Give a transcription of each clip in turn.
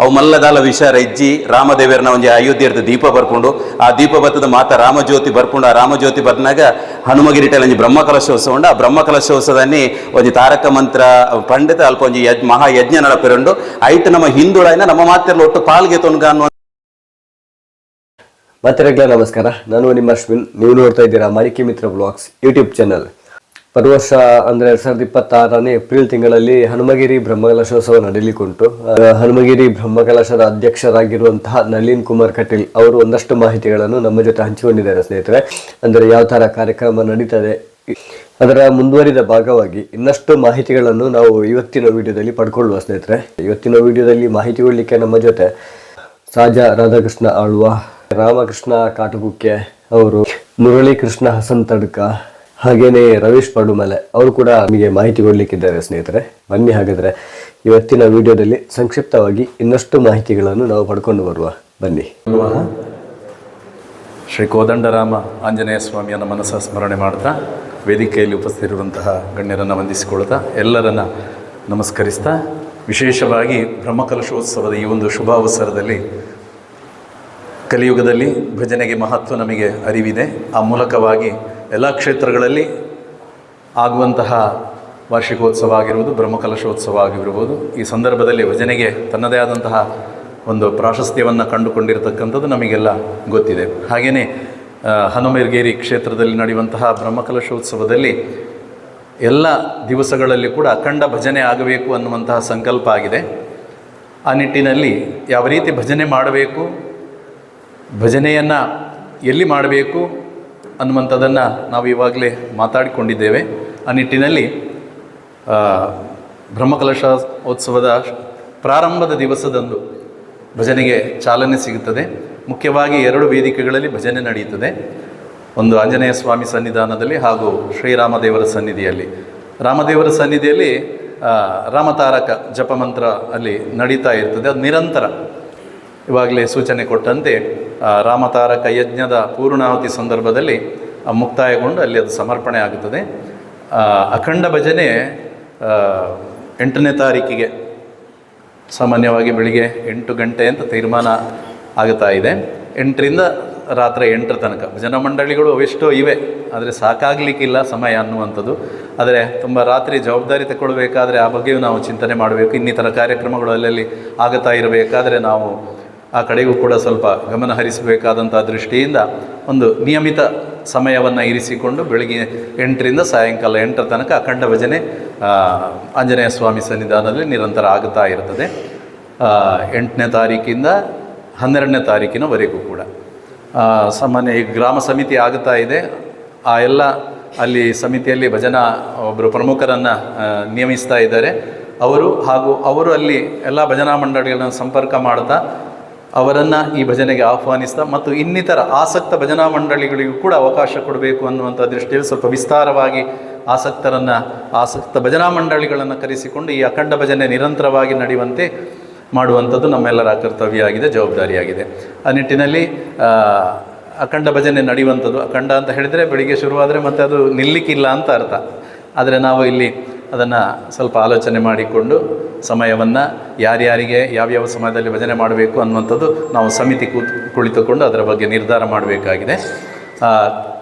ಅವು ಮಲ್ಲದಾಲ ವಿಷ ರಜ್ಜಿ ರಾಮದೇವರನ ಒಂಜಿ ಅಯೋಧ್ಯರ್ದ ದೀಪ ಬರ್ಕೊಂಡು, ಆ ದೀಪ ಬತ್ತದ ಮಾತ ರಾಮಜ್ಯೋತಿ ಬರ್ಕೊಂಡು, ಆ ರಾಮಜ್ಯೋತಿ ಬರ್ನಾಗ ಹನುಮಗಿರಿಟಲ್ಲಿ ಒಂಜಿ ಬ್ರಹ್ಮ ಕಲಶೋತ್ಸವ ಉಂಡು ಆ ಬ್ರಹ್ಮ ಕಲಶೋತ್ಸವದಲ್ಲಿ ಒಂಜಿ ತಾರಕ ಮಂತ್ರ, ಪಂಡಿತ ಅಲ್ಪ ಒಂಜಿ ಯಜ್ ಮಹಾಯಜ್ಞ ನಡಪಿರಂಡು ಐಟ್ ನಮ್ಮ ಹಿಂದುಳಾಯಿನ ನಮ್ಮ ಮಾತೆರ್ಲ ಒಟ್ಟು ಪಾಲ್ಗೆ ತೊನ್ಗ ಅನ್ನೋ ಮತ್ತೆ ನಮಸ್ಕಾರ. ನಾನು ನಿಮ್ಮ ಅಶ್ವಿನ್. ನೀವು ನೋಡ್ತಾ ಇದ್ದೀರಾ ಮರಿಕೆ ಮಿತ್ರ ಬ್ಲಾಗ್ಸ್ ಯೂಟ್ಯೂಬ್ ಚಾನಲ್. ಬರುವ ಅಂದರೆ ಎರಡ್ ಸಾವಿರದ ಇಪ್ಪತ್ತಾರನೇ ಏಪ್ರಿಲ್ ತಿಂಗಳಲ್ಲಿ ಹನುಮಗಿರಿ ಬ್ರಹ್ಮಕಲಶೋತ್ಸವ ನಡೀಲಿಕ್ಕುಂಟು. ಹನುಮಗಿರಿ ಬ್ರಹ್ಮಕಲಶದ ಅಧ್ಯಕ್ಷರಾಗಿರುವಂತಹ ನಳಿನ್ ಕುಮಾರ್ ಕಟೀಲ್ ಅವರು ಒಂದಷ್ಟು ಮಾಹಿತಿಗಳನ್ನು ನಮ್ಮ ಜೊತೆ ಹಂಚಿಕೊಂಡಿದ್ದಾರೆ ಸ್ನೇಹಿತರೆ. ಅಂದ್ರೆ ಯಾವ ತರ ಕಾರ್ಯಕ್ರಮ ನಡೀತದೆ, ಅದರ ಮುಂದುವರಿದ ಭಾಗವಾಗಿ ಇನ್ನಷ್ಟು ಮಾಹಿತಿಗಳನ್ನು ನಾವು ಇವತ್ತಿನ ವಿಡಿಯೋದಲ್ಲಿ ಪಡ್ಕೊಳ್ಳುವ ಸ್ನೇಹಿತರೆ. ಇವತ್ತಿನ ವಿಡಿಯೋದಲ್ಲಿ ಮಾಹಿತಿ ಕೊಡಲಿಕ್ಕೆ ನಮ್ಮ ಜೊತೆ ಸಾಜ ರಾಧಾಕೃಷ್ಣ ಆಳ್ವ, ರಾಮಕೃಷ್ಣ ಕಾಟಗುಕ್ಕೆ ಅವರು ಮುರಳಿ ಕೃಷ್ಣ ಹಸನ್ ತಡ್ಕ ಹಾಗೇನೆ ರವೀಶ್ ಪಡುಮಲೆ ಅವರು ಕೂಡ ನಮಗೆ ಮಾಹಿತಿ ಕೊಡಲಿಕ್ಕಿದ್ದಾರೆ ಸ್ನೇಹಿತರೆ. ಬನ್ನಿ ಹಾಗಾದರೆ ಇವತ್ತಿನ ವಿಡಿಯೋದಲ್ಲಿ ಸಂಕ್ಷಿಪ್ತವಾಗಿ ಇನ್ನಷ್ಟು ಮಾಹಿತಿಗಳನ್ನು ನಾವು ಪಡ್ಕೊಂಡು ಬರುವ, ಬನ್ನಿ. ಶ್ರೀ ಕೋದಂಡರಾಮ ಆಂಜನೇಯ ಸ್ವಾಮಿಯನ್ನು ಮನಸ್ಸ ಸ್ಮರಣೆ ಮಾಡ್ತಾ, ವೇದಿಕೆಯಲ್ಲಿ ಉಪಸ್ಥಿತಿರುವಂತಹ ಗಣ್ಯರನ್ನು ವಂದಿಸಿಕೊಳ್ತಾ, ಎಲ್ಲರನ್ನ ನಮಸ್ಕರಿಸ್ತಾ, ವಿಶೇಷವಾಗಿ ಬ್ರಹ್ಮಕಲಶೋತ್ಸವದ ಈ ಒಂದು ಶುಭ ಅವಸರದಲ್ಲಿ ಕಲಿಯುಗದಲ್ಲಿ ಭಜನೆಗೆ ಮಹತ್ವ ನಮಗೆ ಅರಿವಿದೆ. ಆ ಮೂಲಕವಾಗಿ ಎಲ್ಲ ಕ್ಷೇತ್ರಗಳಲ್ಲಿ ಆಗುವಂತಹ ವಾರ್ಷಿಕೋತ್ಸವ ಆಗಿರ್ಬೋದು, ಬ್ರಹ್ಮಕಲಶೋತ್ಸವ ಆಗಿರ್ಬೋದು, ಈ ಸಂದರ್ಭದಲ್ಲಿ ಭಜನೆಗೆ ತನ್ನದೇ ಆದಂತಹ ಒಂದು ಪ್ರಾಶಸ್ತ್ಯವನ್ನು ಕಂಡುಕೊಂಡಿರತಕ್ಕಂಥದ್ದು ನಮಗೆಲ್ಲ ಗೊತ್ತಿದೆ. ಹಾಗೆಯೇ ಹನುಮೇರ್ಗೇರಿ ಕ್ಷೇತ್ರದಲ್ಲಿ ನಡೆಯುವಂತಹ ಬ್ರಹ್ಮಕಲಶೋತ್ಸವದಲ್ಲಿ ಎಲ್ಲ ದಿವಸಗಳಲ್ಲಿ ಕೂಡ ಅಖಂಡ ಭಜನೆ ಆಗಬೇಕು ಅನ್ನುವಂತಹ ಸಂಕಲ್ಪ ಆಗಿದೆ. ಆ ನಿಟ್ಟಿನಲ್ಲಿ ಯಾವ ರೀತಿ ಭಜನೆ ಮಾಡಬೇಕು, ಭಜನೆಯನ್ನು ಎಲ್ಲಿ ಮಾಡಬೇಕು ಅನ್ನುವಂಥದ್ದನ್ನು ನಾವು ಇವಾಗಲೇ ಮಾತಾಡಿಕೊಂಡಿದ್ದೇವೆ. ಆ ನಿಟ್ಟಿನಲ್ಲಿ ಆ, ಬ್ರಹ್ಮಕಲಶ ಉತ್ಸವದ ಪ್ರಾರಂಭದ ದಿವಸದಂದು ಭಜನೆಗೆ ಚಾಲನೆ ಸಿಗುತ್ತದೆ. ಮುಖ್ಯವಾಗಿ ಎರಡು ವೇದಿಕೆಗಳಲ್ಲಿ ಭಜನೆ ನಡೆಯುತ್ತದೆ. ಒಂದು ಆಂಜನೇಯ ಸ್ವಾಮಿ ಸನ್ನಿಧಾನದಲ್ಲಿ ಹಾಗೂ ಶ್ರೀರಾಮದೇವರ ಸನ್ನಿಧಿಯಲ್ಲಿ. ರಾಮದೇವರ ಸನ್ನಿಧಿಯಲ್ಲಿ ರಾಮತಾರಕ ಜಪಮಂತ್ರ ಅಲ್ಲಿ ನಡೀತಾ ಇರ್ತದೆ. ಅದು ನಿರಂತರ ಇವಾಗಲೇ ಸೂಚನೆ ಕೊಟ್ಟಂತೆ ರಾಮತಾರಕ ಯಜ್ಞದ ಪೂರ್ಣಾಹುತಿ ಸಂದರ್ಭದಲ್ಲಿ ಮುಕ್ತಾಯಗೊಂಡು ಅಲ್ಲಿ ಅದು ಸಮರ್ಪಣೆ ಆಗುತ್ತದೆ. ಅಖಂಡ ಭಜನೆ ಎಂಟನೇ ತಾರೀಕಿಗೆ ಸಾಮಾನ್ಯವಾಗಿ ಬೆಳಿಗ್ಗೆ ಎಂಟು ಗಂಟೆ ಅಂತ ತೀರ್ಮಾನ ಆಗುತ್ತಾ ಇದೆ. ಎಂಟರಿಂದ ರಾತ್ರಿ ಎಂಟರ ತನಕ. ಭಜನಾ ಮಂಡಳಿಗಳು ಅವೆಷ್ಟೋ ಇವೆ, ಆದರೆ ಸಾಕಾಗಲಿಕ್ಕಿಲ್ಲ ಸಮಯ ಅನ್ನುವಂಥದ್ದು. ಆದರೆ ತುಂಬ ರಾತ್ರಿ ಜವಾಬ್ದಾರಿ ತಗೊಳ್ಬೇಕಾದ್ರೆ ಆ ಬಗ್ಗೆಯೂ ನಾವು ಚಿಂತನೆ ಮಾಡಬೇಕು. ಇನ್ನಿತರ ಕಾರ್ಯಕ್ರಮಗಳು ಅಲ್ಲಲ್ಲಿ ಆಗುತ್ತಾ ಇರಬೇಕಾದ್ರೆ ನಾವು ಆ ಕಡೆಗೂ ಕೂಡ ಸ್ವಲ್ಪ ಗಮನ ಹರಿಸಬೇಕಾದಂಥ ದೃಷ್ಟಿಯಿಂದ ಒಂದು ನಿಯಮಿತ ಸಮಯವನ್ನು ಇರಿಸಿಕೊಂಡು ಬೆಳಗ್ಗೆ ಎಂಟರಿಂದ ಸಾಯಂಕಾಲ ಎಂಟರ ತನಕ ಅಖಂಡ ಭಜನೆ ಆಂಜನೇಯ ಸ್ವಾಮಿ ಸನ್ನಿಧಾನದಲ್ಲಿ ನಿರಂತರ ಆಗುತ್ತಾ ಇರ್ತದೆ. ಎಂಟನೇ ತಾರೀಕಿಂದ ಹನ್ನೆರಡನೇ ತಾರೀಕಿನವರೆಗೂ ಕೂಡ. ಸಾಮಾನ್ಯ ಈ ಗ್ರಾಮ ಸಮಿತಿ ಆಗುತ್ತಾ ಇದೆ. ಆ ಎಲ್ಲ ಅಲ್ಲಿ ಸಮಿತಿಯಲ್ಲಿ ಭಜನಾ ಒಬ್ಬರು ಪ್ರಮುಖರನ್ನು ನಿಯಮಿಸ್ತಾ ಇದ್ದಾರೆ. ಅವರು ಹಾಗೂ ಅವರು ಅಲ್ಲಿ ಎಲ್ಲ ಭಜನಾ ಮಂಡಳಿಗಳನ್ನು ಸಂಪರ್ಕ ಮಾಡ್ತಾ ಅವರನ್ನು ಈ ಭಜನೆಗೆ ಆಹ್ವಾನಿಸ್ತಾ ಮತ್ತು ಇನ್ನಿತರ ಆಸಕ್ತ ಭಜನಾ ಮಂಡಳಿಗಳಿಗೂ ಕೂಡ ಅವಕಾಶ ಕೊಡಬೇಕು ಅನ್ನುವಂಥ ದೃಷ್ಟಿಯಲ್ಲಿ ಸ್ವಲ್ಪ ವಿಸ್ತಾರವಾಗಿ ಆಸಕ್ತರನ್ನು, ಆಸಕ್ತ ಭಜನಾ ಮಂಡಳಿಗಳನ್ನು ಕರೆಸಿಕೊಂಡು ಈ ಅಖಂಡ ಭಜನೆ ನಿರಂತರವಾಗಿ ನಡೆಯುವಂತೆ ಮಾಡುವಂಥದ್ದು ನಮ್ಮೆಲ್ಲರ ಕರ್ತವ್ಯ ಆಗಿದೆ ಜವಾಬ್ದಾರಿಯಾಗಿದೆ. ಆ ನಿಟ್ಟಿನಲ್ಲಿ ಅಖಂಡ ಭಜನೆ ನಡೆಯುವಂಥದ್ದು, ಅಖಂಡ ಅಂತ ಹೇಳಿದರೆ ಬೆಳಿಗ್ಗೆ ಶುರುವಾದರೆ ಮತ್ತು ಅದು ನಿಲ್ಲಿಕ್ಕಿಲ್ಲ ಅಂತ ಅರ್ಥ. ಆದರೆ ನಾವು ಇಲ್ಲಿ ಅದನ್ನು ಸ್ವಲ್ಪ ಆಲೋಚನೆ ಮಾಡಿಕೊಂಡು ಸಮಯವನ್ನು ಯಾರ್ಯಾರಿಗೆ ಯಾವ್ಯಾವ ಸಮಯದಲ್ಲಿ ಭಜನೆ ಮಾಡಬೇಕು ಅನ್ನುವಂಥದ್ದು ನಾವು ಸಮಿತಿ ಕೂತ್ ಕುಳಿತುಕೊಂಡು ಅದರ ಬಗ್ಗೆ ನಿರ್ಧಾರ ಮಾಡಬೇಕಾಗಿದೆ.